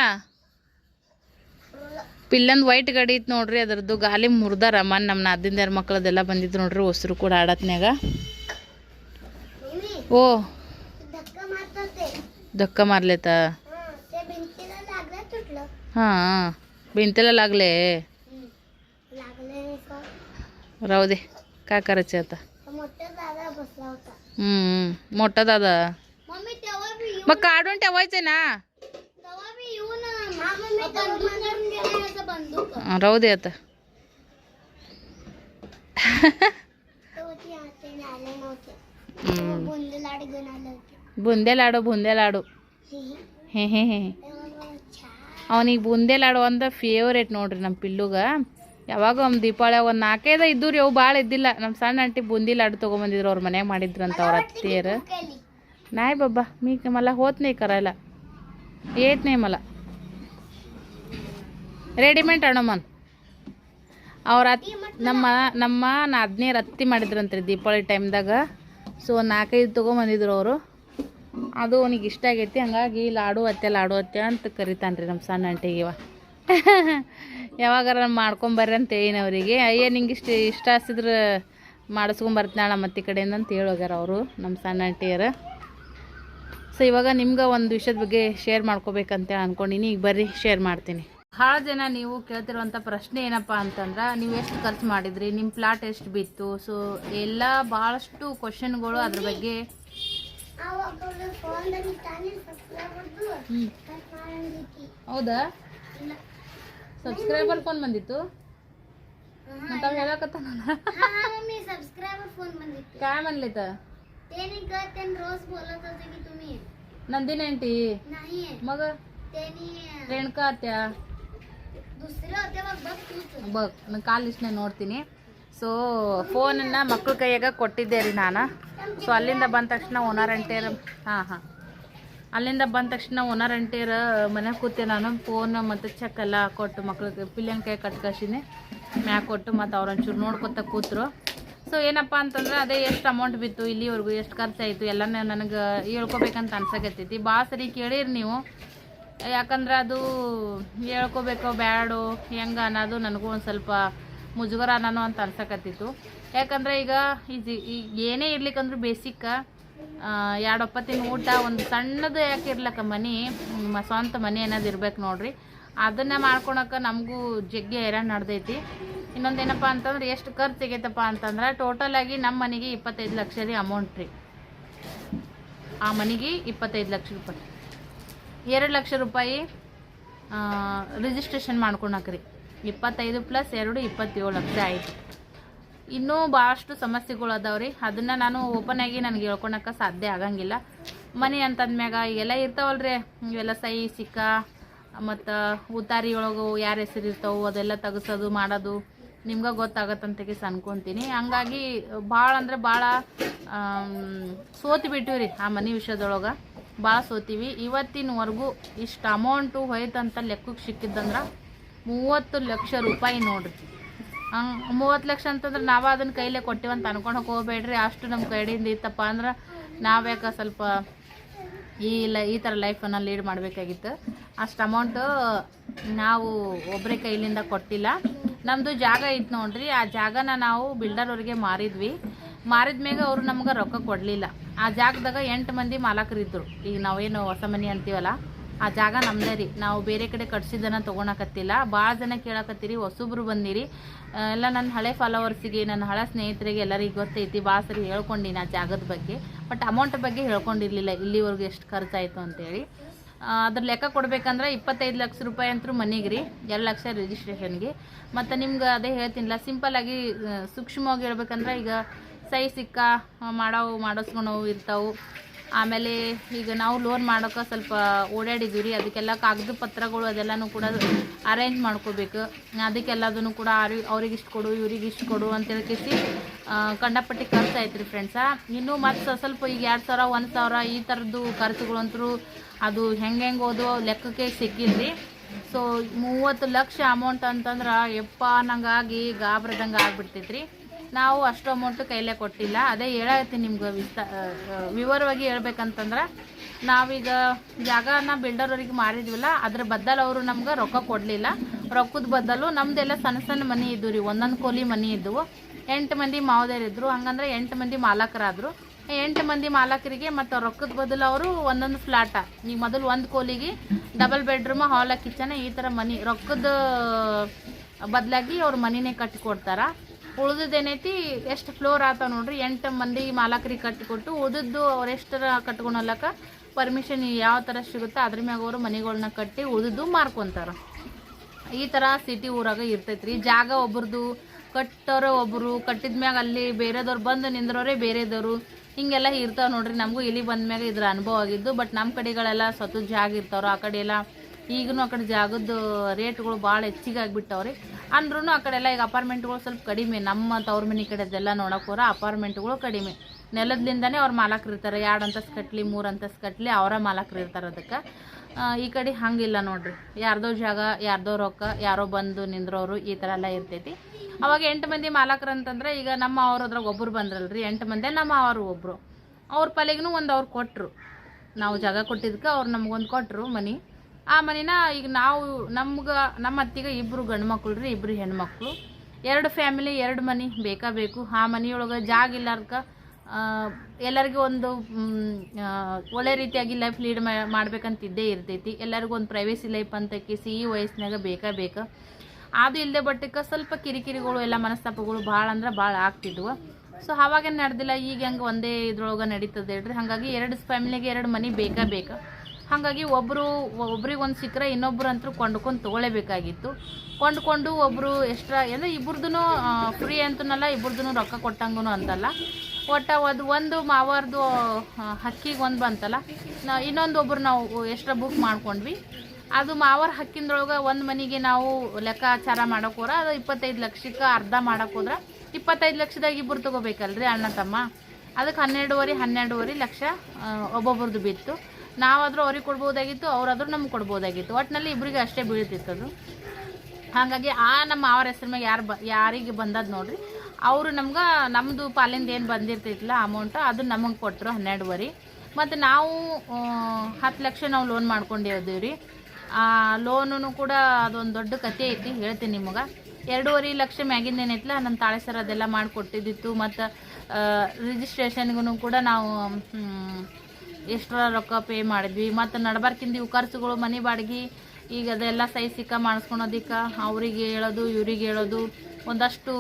ಪಿಲ್ಲಂದು ವೈಟ್ ಗಾಡಿ ಇತ್ತು ನೋಡ್ರಿ, ಅದರದ್ದು ಗಾಲಿ ಮುರ್ದಾರ. ಮನ್ ನಮ್ಮ ನಾದಿಂದ ಯಾರ ಮಕ್ಕಳದೆಲ್ಲ ಬಂದಿತ್ತು ನೋಡ್ರಿ, ಹೊಸರು ಕೂಡ ಆಡತ್ನಾಗ ಓ. ಧಕ್ಕ ಮಾರ್ಲೇತ. ಹಾಂ ಬಿಂತಲಲ್ಲಾಗಲೇ राहू दे काय करायचे आता तर मोठा दादा बसला होता हम्म मोठा दादा मम्मी तेव्हा मी येऊ मग काढून ठेवायचे ना तेव्हा मी येऊ ना हा मम्मी बंदूक घेऊन गेले असं बंदूक अं, राहू दे आता तेव्हा ती हाते आले नव्हते तेव्हा हम्म. बुंदी लाड घेऊन आले होते ಬುಂದೆ ಲಾಡು ಬುಂದೆ ಲಾಡು ಹೇ ಹೇ ಹೇ तेव्हा मग छान ಅವನಿಗೆ ಬುಂದೆ ಲಾಡು ಅಂದ್ರೆ ಫೇವ್ರೇಟ್ ನೋಡ್ರಿ ನಮ್ಮ ಪಿಲ್ಲುಗ ಯಾವಾಗ ಒಂದು ದೀಪಾವಳಿ ಒಂದು ನಾಲ್ಕೈದು ಇದ್ದೂರು ಯಾವ ಭಾಳ ಇದ್ದಿಲ್ಲ. ನಮ್ಮ ಸಣ್ಣ ಆಂಟಿ ಬುಂದಿ ಲಾಡು ತೊಗೊಂಬಂದಿದ್ರು ಅವ್ರ ಮನೆಗೆ ಮಾಡಿದ್ರಂತ ಅವ್ರ ಅತ್ತಿಯರು. ನಾಯಿ ಬಬ್ಬ, ಮೀ ಮಲ್ಲ ಹೋತ್ನೇ ಕರಲ್ಲ ಏಟ್ನೇ ಮಲ್ಲ ರೆಡಿಮೇಡ್ ಅಣ್ಣಮ್ಮನ್ ಅವ್ರ ಅತ್ ನಮ್ಮ ನಮ್ಮ ನಾ ಹದಿನೈದು ಅತ್ತಿ ಮಾಡಿದ್ರಂತ್ರಿ ದೀಪಾವಳಿ ಟೈಮ್ದಾಗ ಸೊ ಒಂದು ನಾಲ್ಕೈದು ತೊಗೊಂಬಂದಿದ್ರು ಅವರು. ಅದು ಅವನಿಗೆ ಇಷ್ಟ ಆಗೈತಿ. ಹಂಗಾಗಿ ಲಾಡು ಅತ್ತೆ ಲಾಡು ಅತ್ತೆ ಅಂತ ಕರಿತಾನೆ ನಮ್ಮ ಸಣ್ಣ ಆಂಟಿಗೆ ಇವ. ಯಾವಾಗಾರ ಮಾಡ್ಕೊಂಬರ್ರಿ ಅಂತ ಹೇಳಿನ ಅವರಿಗೆ ಅಯ್ಯ ನಿಂಗೆ ಇಷ್ಟ ಇಷ್ಟ ಆಸಿದ್ರೆ ಮಾಡಿಸ್ಕೊಂಬರ್ತೀನಾಳ ಮತ್ತೆ ಕಡೆಯಿಂದ ಅಂತ ಹೇಳೋಗ್ಯಾರ ಅವರು ನಮ್ಮ ಸಣ್ಣ ಅಂಟಿಯರು ಸೊ ಇವಾಗ ನಿಮ್ಗೆ ಒಂದು ವಿಷಯದ ಬಗ್ಗೆ ಶೇರ್ ಮಾಡ್ಕೋಬೇಕಂತ ಅಂದ್ಕೊಂಡಿನಿ ಈಗ ಬರ್ರಿ ಶೇರ್ ಮಾಡ್ತೀನಿ. ಭಾಳ ಜನ ನೀವು ಕೇಳ್ತಿರುವಂಥ ಪ್ರಶ್ನೆ ಏನಪ್ಪ ಅಂತಂದ್ರೆ ನೀವು ಎಷ್ಟು ಖರ್ಚು ಮಾಡಿದ್ರಿ ನಿಮ್ಮ ಪ್ಲಾಟ್ ಎಷ್ಟು ಬಿತ್ತು? ಸೊ ಎಲ್ಲ ಭಾಳಷ್ಟು ಕ್ವಶನ್ಗಳು ಅದ್ರ ಬಗ್ಗೆ. ಹೌದಾ? ಸಬ್ಸ್ಕ್ರೈಬರ್ ಫೋನ್ ಬಂದಿತ್ತು ಮತ್ತೆ ಅವ್ ಹೇಳಕತ್ತಾನಲ್ಲ हा मम्मी सबस्क्रायबर फोन ಬಂದಿತ್ತು काय म्हणले तर त्याने का त्यांनी रोज बोलत होते की तुम्ही नंदिनी आंटी नाही मग त्यांनी ರೇಣುಕಾ ಅತ್ಯ दुसरे होते बघ बघ तूच ಬಗ್ ನಾನು ಕಾಲ್ ಲಿಸ್ಟ್ನ ನೋಡ್ತೀನಿ ಸೊ ಫೋನನ್ನು ಮಕ್ಳ ಕೈಯಾಗ ಕೊಟ್ಟಿದ್ದೆ ರೀ ನಾನು ಸೊ ಅಲ್ಲಿಂದ ಬಂದ ತಕ್ಷಣ ಓನರ್ ಅಂಟೇರ್ ಹಾಂ ಹಾಂ ಅಲ್ಲಿಂದ ಬಂದ ತಕ್ಷಣ ಓನರ್ ಅಂಟೇರ್ ಮನೆಗೆ ಕೂತೆ ನಾನು ಫೋನ್ ಮತ್ತು ಚೆಕ್ ಎಲ್ಲ ಕೊಟ್ಟು ಮಕ್ಳಿಗೆ ಪಿಲ್ಲಂಗೆ ಕೈ ಕಟ್ಕಸಿನಿ. ಮ್ಯಾಕ್ ಕೊಟ್ಟು ಮತ್ತು ಅವ್ರು ಒಂಚೂರು ನೋಡ್ಕೊತ ಕೂತರು. ಸೊ ಏನಪ್ಪ ಅಂತಂದ್ರೆ ಅದೇ ಎಷ್ಟು ಅಮೌಂಟ್ ಬಿತ್ತು, ಇಲ್ಲಿವರೆಗೂ ಎಷ್ಟು ಖರ್ಚಾಯಿತು ಎಲ್ಲನೂ ನನಗೆ ಹೇಳ್ಕೊಬೇಕಂತ ಅನ್ಸಕತ್ತೈತಿ. ಭಾಳ ಸರಿ ಕೇಳಿರಿ ನೀವು. ಯಾಕಂದ್ರೆ ಅದು ಹೇಳ್ಕೋಬೇಕೋ ಬ್ಯಾಡೋ ಹೆಂಗೆ ಅನ್ನೋದು ನನಗೂ ಒಂದು ಸ್ವಲ್ಪ ಮುಜುಗರ ಅನ್ನೋ ಅಂತ ಅನ್ಸಕತ್ತಿತ್ತು. ಯಾಕಂದ್ರೆ ಈಗ ಈಜಿ ಈಗ ಏನೇ ಇರ್ಲಿಕ್ಕಂದ್ರೂ ಬೇಸಿಕ್ ಎರಡು ಒಪ್ಪತ್ತಿನ ಊಟ, ಒಂದು ಸಣ್ಣದು ಯಾಕೆ ಇರ್ಲಕ್ಕ ಮನೆ ಸ್ವಂತ ಮನೆ ಅನ್ನೋದು ಇರ್ಬೇಕು ನೋಡ್ರಿ. ಅದನ್ನ ಮಾಡ್ಕೊಳಕ್ಕೆ ನಮಗೂ ಜಗ್ಗಿ ಹೈರಾಣ ನಡೆದೈತಿ. ಇನ್ನೊಂದೇನಪ್ಪ ಅಂತಂದ್ರೆ, ಎಷ್ಟು ಖರ್ಚು ಆಗೈತಪ್ಪ ಅಂತಂದ್ರೆ ಟೋಟಲ್ ಆಗಿ ನಮ್ಮ ಮನೆಗೆ ಇಪ್ಪತ್ತೈದು ಲಕ್ಷ ರೀ ಅಮೌಂಟ್ ರೀ. ಆ ಮನೆಗೆ ಇಪ್ಪತ್ತೈದು ಲಕ್ಷ ರೂಪಾಯಿ. ಎರಡು ಲಕ್ಷ ರೂಪಾಯಿ ರಿಜಿಸ್ಟ್ರೇಷನ್ ಮಾಡ್ಕೊಳಕ್ರಿ ಇಪ್ಪತ್ತೈದು ಪ್ಲಸ್ ಎರಡು, ಇಪ್ಪತ್ತೇಳು ಲಕ್ಷ ಆಯಿತು. ಇನ್ನೂ ಭಾಳಷ್ಟು ಸಮಸ್ಯೆಗಳು ಅದಾವ್ರಿ. ಅದನ್ನು ನಾನು ಓಪನ್ ಆಗಿ ನನಗೆ ಹೇಳ್ಕೊಳಕ್ಕೆ ಸಾಧ್ಯ ಆಗಂಗಿಲ್ಲ. ಮನೆ ಅಂತಂದ್ಮ್ಯಾಗ ಎಲ್ಲ ಇರ್ತಾವಲ್ರಿ. ಇವೆಲ್ಲ ಸಹಿ ಸಿಕ್ಕ, ಮತ್ತು ಉತ್ತಾರಿ ಒಳಗು ಯಾರ ಹೆಸರು ಇರ್ತಾವೆ, ಅದೆಲ್ಲ ತೆಗ್ಸೋದು, ಮಾಡೋದು ನಿಮ್ಗೆ ಗೊತ್ತಾಗತ್ತಂತ ಕೇಸ್ ಅನ್ಕೊಂತೀನಿ ಹಂಗಾಗಿ ಭಾಳ ಅಂದ್ರೆ ಭಾಳ ಸೋತಿ ರೀ ಆ ಮನೆ ವಿಷಯದೊಳಗೆ. ಭಾಳ ಸೋತೀವಿ. ಇವತ್ತಿನವರೆಗೂ ಇಷ್ಟು ಅಮೌಂಟು ಹೋಯ್ತಂತ ಲೆಕ್ಕಕ್ಕೆ ಸಿಕ್ಕಿದ್ದಂದ್ರೆ ಮೂವತ್ತು ಲಕ್ಷ ರೂಪಾಯಿ ನೋಡ್ರಿ. ಹಂಗೆ ಮೂವತ್ತು ಲಕ್ಷ ಅಂತಂದ್ರೆ ನಾವು ಅದನ್ನ ಕೈಲೇ ಕೊಟ್ಟಿವಂತ ಅನ್ಕೊಂಡು ಹೋಗ್ಬೇಡ್ರಿ. ಅಷ್ಟು ನಮ್ಮ ಕೈಯಿಂದ ಇತ್ತಪ್ಪ ಅಂದ್ರೆ ನಾವ್ಯಾಕೆ ಸ್ವಲ್ಪ ಈ ಲ, ಈ ಥರ ಲೈಫನ್ನು ಲೀಡ್ ಮಾಡಬೇಕಾಗಿತ್ತು. ಅಷ್ಟು ಅಮೌಂಟು ನಾವು ಒಬ್ಬರೇ ಕೈಲಿಂದ ಕೊಟ್ಟಿಲ್ಲ. ನಮ್ಮದು ಜಾಗ ಇತ್ತು ನೋಡ್ರಿ. ಆ ಜಾಗನ ನಾವು ಬಿಲ್ಡರ್ ಅವ್ರಿಗೆ ಮಾರಿದ್ವಿ. ಮಾರಿದ ಮ್ಯಾಗ ಅವರು ನಮ್ಗೆ ರೊಕ್ಕ ಕೊಡಲಿಲ್ಲ. ಆ ಜಾಗದಾಗ ಎಂಟು ಮಂದಿ ಮಾಲಕರಿದ್ದರು ಈಗ ನಾವೇನು ಹೊಸ ಮನೆ ಅಂತೀವಲ್ಲ ಆ ಜಾಗ ನಮ್ಮದೇ ರೀ. ನಾವು ಬೇರೆ ಕಡೆ ಕಟ್ಸಿದ್ದನ್ನು ತೊಗೊಳಕತ್ತಿಲ್ಲ. ಭಾಳ ಜನ ಕೇಳಕತ್ತೀರಿ, ಹೊಸಬ್ರು ಬಂದಿರಿ. ಎಲ್ಲ ನನ್ನ ಹಳೆ ಫಾಲೋವರ್ಸಿಗೆ ನನ್ನ ಹಳೆ ಸ್ನೇಹಿತರಿಗೆ ಎಲ್ಲರಿಗೆ ಗೊತ್ತೈತಿ ಭಾಳ ಸರಿ ಹೇಳ್ಕೊಂಡಿನಿ ಆ ಜಾಗದ ಬಗ್ಗೆ. ಬಟ್ ಅಮೌಂಟ್ ಬಗ್ಗೆ ಹೇಳ್ಕೊಂಡಿರಲಿಲ್ಲ. ಇಲ್ಲಿವರೆಗೂ ಎಷ್ಟು ಖರ್ಚಾಯಿತು ಅಂತೇಳಿ. ಅದ್ರ ಲೆಕ್ಕ ಕೊಡ್ಬೇಕಂದ್ರೆ ಇಪ್ಪತ್ತೈದು ಲಕ್ಷ ರೂಪಾಯಿ ಅಂತೂ ಮನೆಗೆ ರೀ. ಎರಡು ಲಕ್ಷ ರಿಜಿಸ್ಟ್ರೇಷನ್ಗೆ ಮತ್ತು ನಿಮ್ಗೆ ಅದೇ ಹೇಳ್ತೀನಿಲ್ಲ ಸಿಂಪಲ್ಲಾಗಿ ಸೂಕ್ಷ್ಮವಾಗಿ ಹೇಳ್ಬೇಕಂದ್ರೆ ಈಗ ಸೈ ಸಿಕ್ಕ ಮಾಡವು ಮಾಡಿಸ್ಕೊಳವು ಇರ್ತಾವೆ. ಆಮೇಲೆ ಈಗ ನಾವು ಲೋನ್ ಮಾಡೋಕೆ ಸ್ವಲ್ಪ ಓಡಾಡಿದ್ದೀವಿ ರೀ ಅದಕ್ಕೆಲ್ಲ ಕಾಗದ ಪತ್ರಗಳು ಅದೆಲ್ಲನೂ ಕೂಡ ಅರೇಂಜ್ ಮಾಡ್ಕೋಬೇಕು. ಅದಕ್ಕೆಲ್ಲದನ್ನು ಕೂಡ ಅವ್ರಿಗೆ ಅವ್ರಿಗೆ ಇಷ್ಟು ಕೊಡು, ಇವ್ರಿಗೆ ಇಷ್ಟು ಕೊಡು ಅಂತೇಳಿ ಕೇಸಿ ಕಂಡಪಟ್ಟಿ ಖರ್ಚು ಆಯ್ತು ರೀ ಫ್ರೆಂಡ್ಸ ಇನ್ನೂ ಮತ್ತು ಸ್ವಲ್ಪ ಈಗ ಎರಡು ಸಾವಿರ, ಒಂದು ಸಾವಿರ ಈ ಥರದ್ದು ಖರ್ಚುಗಳಂತರೂ ಅದು ಹೆಂಗೆ ಹೆಂಗೆ ಓದೋ ಲೆಕ್ಕಕ್ಕೆ ಸಿಕ್ಕಿಲ್ರಿ. ಸೊ ಮೂವತ್ತು ಲಕ್ಷ ಅಮೌಂಟ್ ಅಂತಂದ್ರೆ ಎಪ್ಪ ನಂಗಾಗಿ ಗಾಬ್ರದಂಗೆ ಆಗ್ಬಿಡ್ತೈತ್ರಿ. ನಾವು ಅಷ್ಟು ಅಮೌಂಟ್ ಕೈಲೇ ಕೊಟ್ಟಿಲ್ಲ. ಅದೇ ಹೇಳತ್ತೀನಿ ನಿಮ್ಗೆ ವಿಸ್ತ ವಿವರವಾಗಿ ಹೇಳ್ಬೇಕಂತಂದ್ರೆ, ನಾವೀಗ ಜಾಗನ ಬಿಲ್ಡರ್ ಅವ್ರಿಗೆ ಮಾರಿದ್ವಲ್ಲ. ಅದ್ರ ಬದಲು ಅವರು ನಮ್ಗೆ ರೊಕ್ಕ ಕೊಡಲಿಲ್ಲ. ರೊಕ್ಕದ ಬದಲು ನಮ್ದೆಲ್ಲ ಸಣ್ಣ ಸಣ್ಣ ಮನೆ ಇದ್ವು ರೀ. ಒಂದೊಂದು ಕೋಲಿ ಮನೆ ಇದ್ದವು ಎಂಟು ಮಂದಿ ಮಾವದೇರಿದ್ರು ಹಂಗಂದ್ರೆ ಎಂಟು ಮಂದಿ ಮಾಲಕರಾದರು. ಎಂಟು ಮಂದಿ ಮಾಲಕರಿಗೆ ಮತ್ತು ರೊಕ್ಕದ ಬದಲು ಅವರು ಒಂದೊಂದು ಫ್ಲಾಟ ಈಗ ಮೊದಲು ಒಂದು ಕೋಲಿಗೆ ಡಬಲ್ ಬೆಡ್ರೂಮ್ ಹಾಲ ಕಿಚನ್ ಈ ಥರ ಮನೆ ರೊಕ್ಕದ ಬದಲಾಗಿ ಅವ್ರ ಮನಿನೇ ಕಟ್ಟಿ ಕೊಡ್ತಾರ. ಉಳ್ದದ್ದೇನೈತಿ ಎಷ್ಟು ಫ್ಲೋರ್ ಆತಾವ ನೋಡ್ರಿ? ಎಂಟು ಮಂದಿ ಮಾಲಕರಿಗೆ ಕಟ್ಟಿಕೊಟ್ಟು ಉಳಿದದ್ದು ಅವ್ರು ಎಷ್ಟರ ಕಟ್ಕೊಳಕ ಪರ್ಮಿಷನ್ ಯಾವ ಥರ ಸಿಗುತ್ತೋ ಅದ್ರ ಮ್ಯಾಗ ಅವರು ಮನೆಗಳನ್ನ ಕಟ್ಟಿ ಉಳಿದು ಮಾರ್ಕೊತಾರೆ. ಈ ಥರ ಸಿಟಿ ಊರಾಗ ಇರ್ತೈತ್ರಿ. ಜಾಗ ಒಬ್ರದ್ದು ಕಟ್ಟೋರ ಒಬ್ಬರು ಕಟ್ಟಿದ ಮ್ಯಾಗ ಅಲ್ಲಿ ಬೇರೆದವ್ರು ಬಂದು ನಿಂದ್ರೋರೇ ಬೇರೆದವರು. ಹಿಂಗೆಲ್ಲ ಇರ್ತಾವೆ ನೋಡ್ರಿ. ನಮಗೂ ಇಲ್ಲಿ ಬಂದ ಮ್ಯಾಗ ಇದ್ರ ಅನುಭವ ಆಗಿದ್ದು. ಬಟ್ ನಮ್ಮ ಕಡೆಗಳೆಲ್ಲ ಸತ್ತು ಜಾಗ ಇರ್ತಾವ್ರು ಆ ಕಡೆ ಎಲ್ಲ ಈಗಲೂ ಆ ಕಡೆ ಜಾಗದ ರೇಟ್ಗಳು ಭಾಳ ಹೆಚ್ಚಿಗೆ ಆಗಿಬಿಟ್ಟವ್ರಿ. ಅಂದ್ರೂ ಆ ಕಡೆ ಎಲ್ಲ ಈಗ ಅಪಾರ್ಟ್ಮೆಂಟ್ಗಳು ಸ್ವಲ್ಪ ಕಡಿಮೆ. ನಮ್ಮ ತವ್ರ ಮನೆ ಕಡೆದೆಲ್ಲ ನೋಡಕ್ಕೆ ಹೋರ ಅಪಾರ್ಟ್ಮೆಂಟ್ಗಳು ಕಡಿಮೆ. ನೆಲದಿಂದನೇ ಅವ್ರ ಮಾಲಕರು ಇರ್ತಾರೆ. ಎರಡು ಅಂತಸ್ತು ಕಟ್ಲಿ, ಮೂರು ಅಂತಸ್ತು ಕಟ್ಲಿ ಅವರ ಮಾಲಕರು ಇರ್ತಾರೆ ಅದಕ್ಕೆ. ಈ ಕಡೆ ಹಂಗಿಲ್ಲ ನೋಡ್ರಿ. ಯಾರ್ದೋ ಜಾಗ, ಯಾರ್ದೋ ರೊಕ್ಕ, ಯಾರೋ ಬಂದು ನಿಂದ್ರೋರು ಈ ಥರ ಎಲ್ಲ ಇರ್ತೈತಿ. ಅವಾಗ ಎಂಟು ಮಂದಿ ಮಾಲಕರು ಅಂತಂದ್ರೆ ಈಗ ನಮ್ಮ ಅವ್ರ ಅದ್ರಾಗ ಒಬ್ಬರು ಬಂದ್ರಲ್ರಿ. ಎಂಟು ಮಂದಿ ನಮ್ಮ ಅವರು ಒಬ್ಬರು ಅವ್ರ ಪಾಲಿಗೂ ಒಂದು ಅವ್ರು ಕೊಟ್ಟರು ನಾವು ಜಾಗ ಕೊಟ್ಟಿದ್ದಕ್ಕೆ ಅವ್ರು ನಮಗೊಂದು ಕೊಟ್ಟರು ಮನಿ. ಆ ಮನೇನ ಈಗ ನಾವು, ನಮ್ಗೆ, ನಮ್ಮ ಅತ್ತಿಗೆ ಇಬ್ಬರು ಗಂಡು ಮಕ್ಳು ರೀ ಇಬ್ಬರು ಹೆಣ್ಮಕ್ಳು. ಎರಡು ಫ್ಯಾಮಿಲಿ, ಎರಡು ಮನೆ ಬೇಕಾ ಬೇಕು. ಆ ಮನೆಯೊಳಗೆ ಜಾಗ ಇಲ್ಲಾರ್ಕ ಎಲ್ಲರಿಗೂ ಒಂದು ಒಳ್ಳೆ ರೀತಿಯಾಗಿ ಲೈಫ್ ಲೀಡ್ ಮಾಡ್ಬೇಕಂತ ಇದ್ದೇ ಇರ್ತೈತಿ. ಎಲ್ಲರಿಗೂ ಒಂದು ಪ್ರೈವೇಸಿ ಲೈಫ್ ಅಂತಕ್ಕೆ ಸಿಹಿ ವಯಸ್ಸಿನಾಗ ಬೇಕಾ ಬೇಕಾ. ಅದು ಇಲ್ಲದೆ ಬಟ್ಟಕ್ಕೆ ಸ್ವಲ್ಪ ಕಿರಿಕಿರಿಗಳು ಎಲ್ಲ ಮನಸ್ತಾಪಗಳು ಭಾಳ ಅಂದ್ರೆ ಭಾಳ ಆಗ್ತಿದ್ವು. ಸೊ ಅವಾಗೇನು ನಡೆದಿಲ್ಲ, ಈಗ ಹೆಂಗೆ ಒಂದೇ ಇದ್ರೊಳಗೆ ನಡೀತದೆ ಹೇಳ್ರಿ. ಹಾಗಾಗಿ ಎರಡು ಫ್ಯಾಮಿಲಿಗೆ ಎರಡು ಮನೆ ಬೇಕಾ ಬೇಕಾ. ಹಾಗಾಗಿ ಒಬ್ಬರು ಒಬ್ರಿಗೆ ಒಂದು ಸಿಕ್ಕರೆ ಇನ್ನೊಬ್ರು ಅಂತೂ ಕೊಂಡ್ಕೊಂಡು ತೊಗೊಳ್ಳೇಬೇಕಾಗಿತ್ತು. ಕೊಂಡ್ಕೊಂಡು ಒಬ್ಬರು ಎಕ್ಸ್ಟ್ರಾ ಅಂದರೆ ಇಬ್ರದ್ದು ಫ್ರೀ ಅಂತನಲ್ಲ ಇಬ್ರದ್ದು ರೊಕ್ಕ ಕೊಟ್ಟಂಗೂ ಅಂತಲ್ಲ. ಒಟ್ಟು ಅದು ಒಂದು ಮಾವಾರ್ದು ಹಕ್ಕಿಗೆ ಒಂದು ಬಂತಲ್ಲ. ನಾ ಇನ್ನೊಂದು ಒಬ್ಬರು ನಾವು ಎಕ್ಸ್ಟ್ರಾ ಬುಕ್ ಮಾಡ್ಕೊಂಡ್ವಿ. ಅದು ಮಾವರ ಹಕ್ಕಿಂದೊಳಗೆ ಒಂದು ಮನೆಗೆ ನಾವು ಲೆಕ್ಕಾಚಾರ ಮಾಡಕ್ಕೆ ಹೋರ ಅದು ಇಪ್ಪತ್ತೈದು ಲಕ್ಷಕ್ಕೆ ಅರ್ಧ ಹೋದ್ರೆ, ಇಪ್ಪತ್ತೈದು ಲಕ್ಷದಾಗ ಇಬ್ಬರು ತೊಗೋಬೇಕಲ್ರಿ ಅಣ್ಣ ತಮ್ಮ. ಅದಕ್ಕೆ ಹನ್ನೆರಡುವರೆ ಹನ್ನೆರಡುವರೆ ಲಕ್ಷ ಒಬ್ಬೊಬ್ರದ್ದು ಬಿತ್ತು. ನಾವಾದರೂ ಅವ್ರಿಗೆ ಕೊಡ್ಬೋದಾಗಿತ್ತು, ಅವರಾದರೂ ನಮ್ಗೆ ಕೊಡ್ಬೋದಾಗಿತ್ತು. ಒಟ್ಟಿನಲ್ಲಿ ಇಬ್ಬರಿಗೆ ಅಷ್ಟೇ ಬೀಳ್ತಿತ್ತು ಅದು. ಹಾಗಾಗಿ ಆ ನಮ್ಮ ಅವ್ರ ಹೆಸ್ರ ಮ್ಯಾಗ ಯಾರು ಬ, ಯಾರಿಗೆ ಬಂದದ್ದು ನೋಡ್ರಿ. ಅವರು ನಮ್ಗೆ ನಮ್ಮದು ಪಾಲಿಂದ ಏನು ಬಂದಿರ್ತೈತಿಲ್ಲ ಅಮೌಂಟ್ ಅದು ನಮಗೆ ಕೊಟ್ಟರು ಹನ್ನೆರಡುವರೆ. ಮತ್ತು ನಾವು ಹತ್ತು ಲಕ್ಷ ನಾವು ಲೋನ್ ಮಾಡ್ಕೊಂಡಿದ್ದೀವಿ ರೀ ಆ ಲೋನು ಕೂಡ ಅದೊಂದು ದೊಡ್ಡ ಕತೆ ಐತಿ, ಹೇಳ್ತೀನಿ ನಿಮಗೆ. ಎರಡೂವರೆ ಲಕ್ಷ ಮ್ಯಾಗಿಂದ ಏನೈತಿಲ್ಲ ನಮ್ಮ ತಾಳೆ ಸರ್ ಅದೆಲ್ಲ ಮಾಡಿಕೊಟ್ಟಿದ್ದಿತ್ತು ಮತ್ತು ರಿಜಿಸ್ಟ್ರೇಷನ್ಗೂ ಕೂಡ ನಾವು ಎಕ್ಸ್ಟ್ರಾ ರೊಕ್ಕ ಪೇ ಮಾಡಿದ್ವಿ. ಮತ್ತು ನಡ್ಬಾರ್ಕಿಂದ ಇವು ಖರ್ಚುಗಳು ಮನೆ ಬಾಡಿಗೆ, ಈಗ ಅದೆಲ್ಲ ಸೈ ಸಿಕ್ಕ ಮಾಡಿಸ್ಕೊಳೋದಿಕ್ಕೆ, ಅವ್ರಿಗೆ ಹೇಳೋದು, ಇವ್ರಿಗೆ ಹೇಳೋದು, ಒಂದಷ್ಟು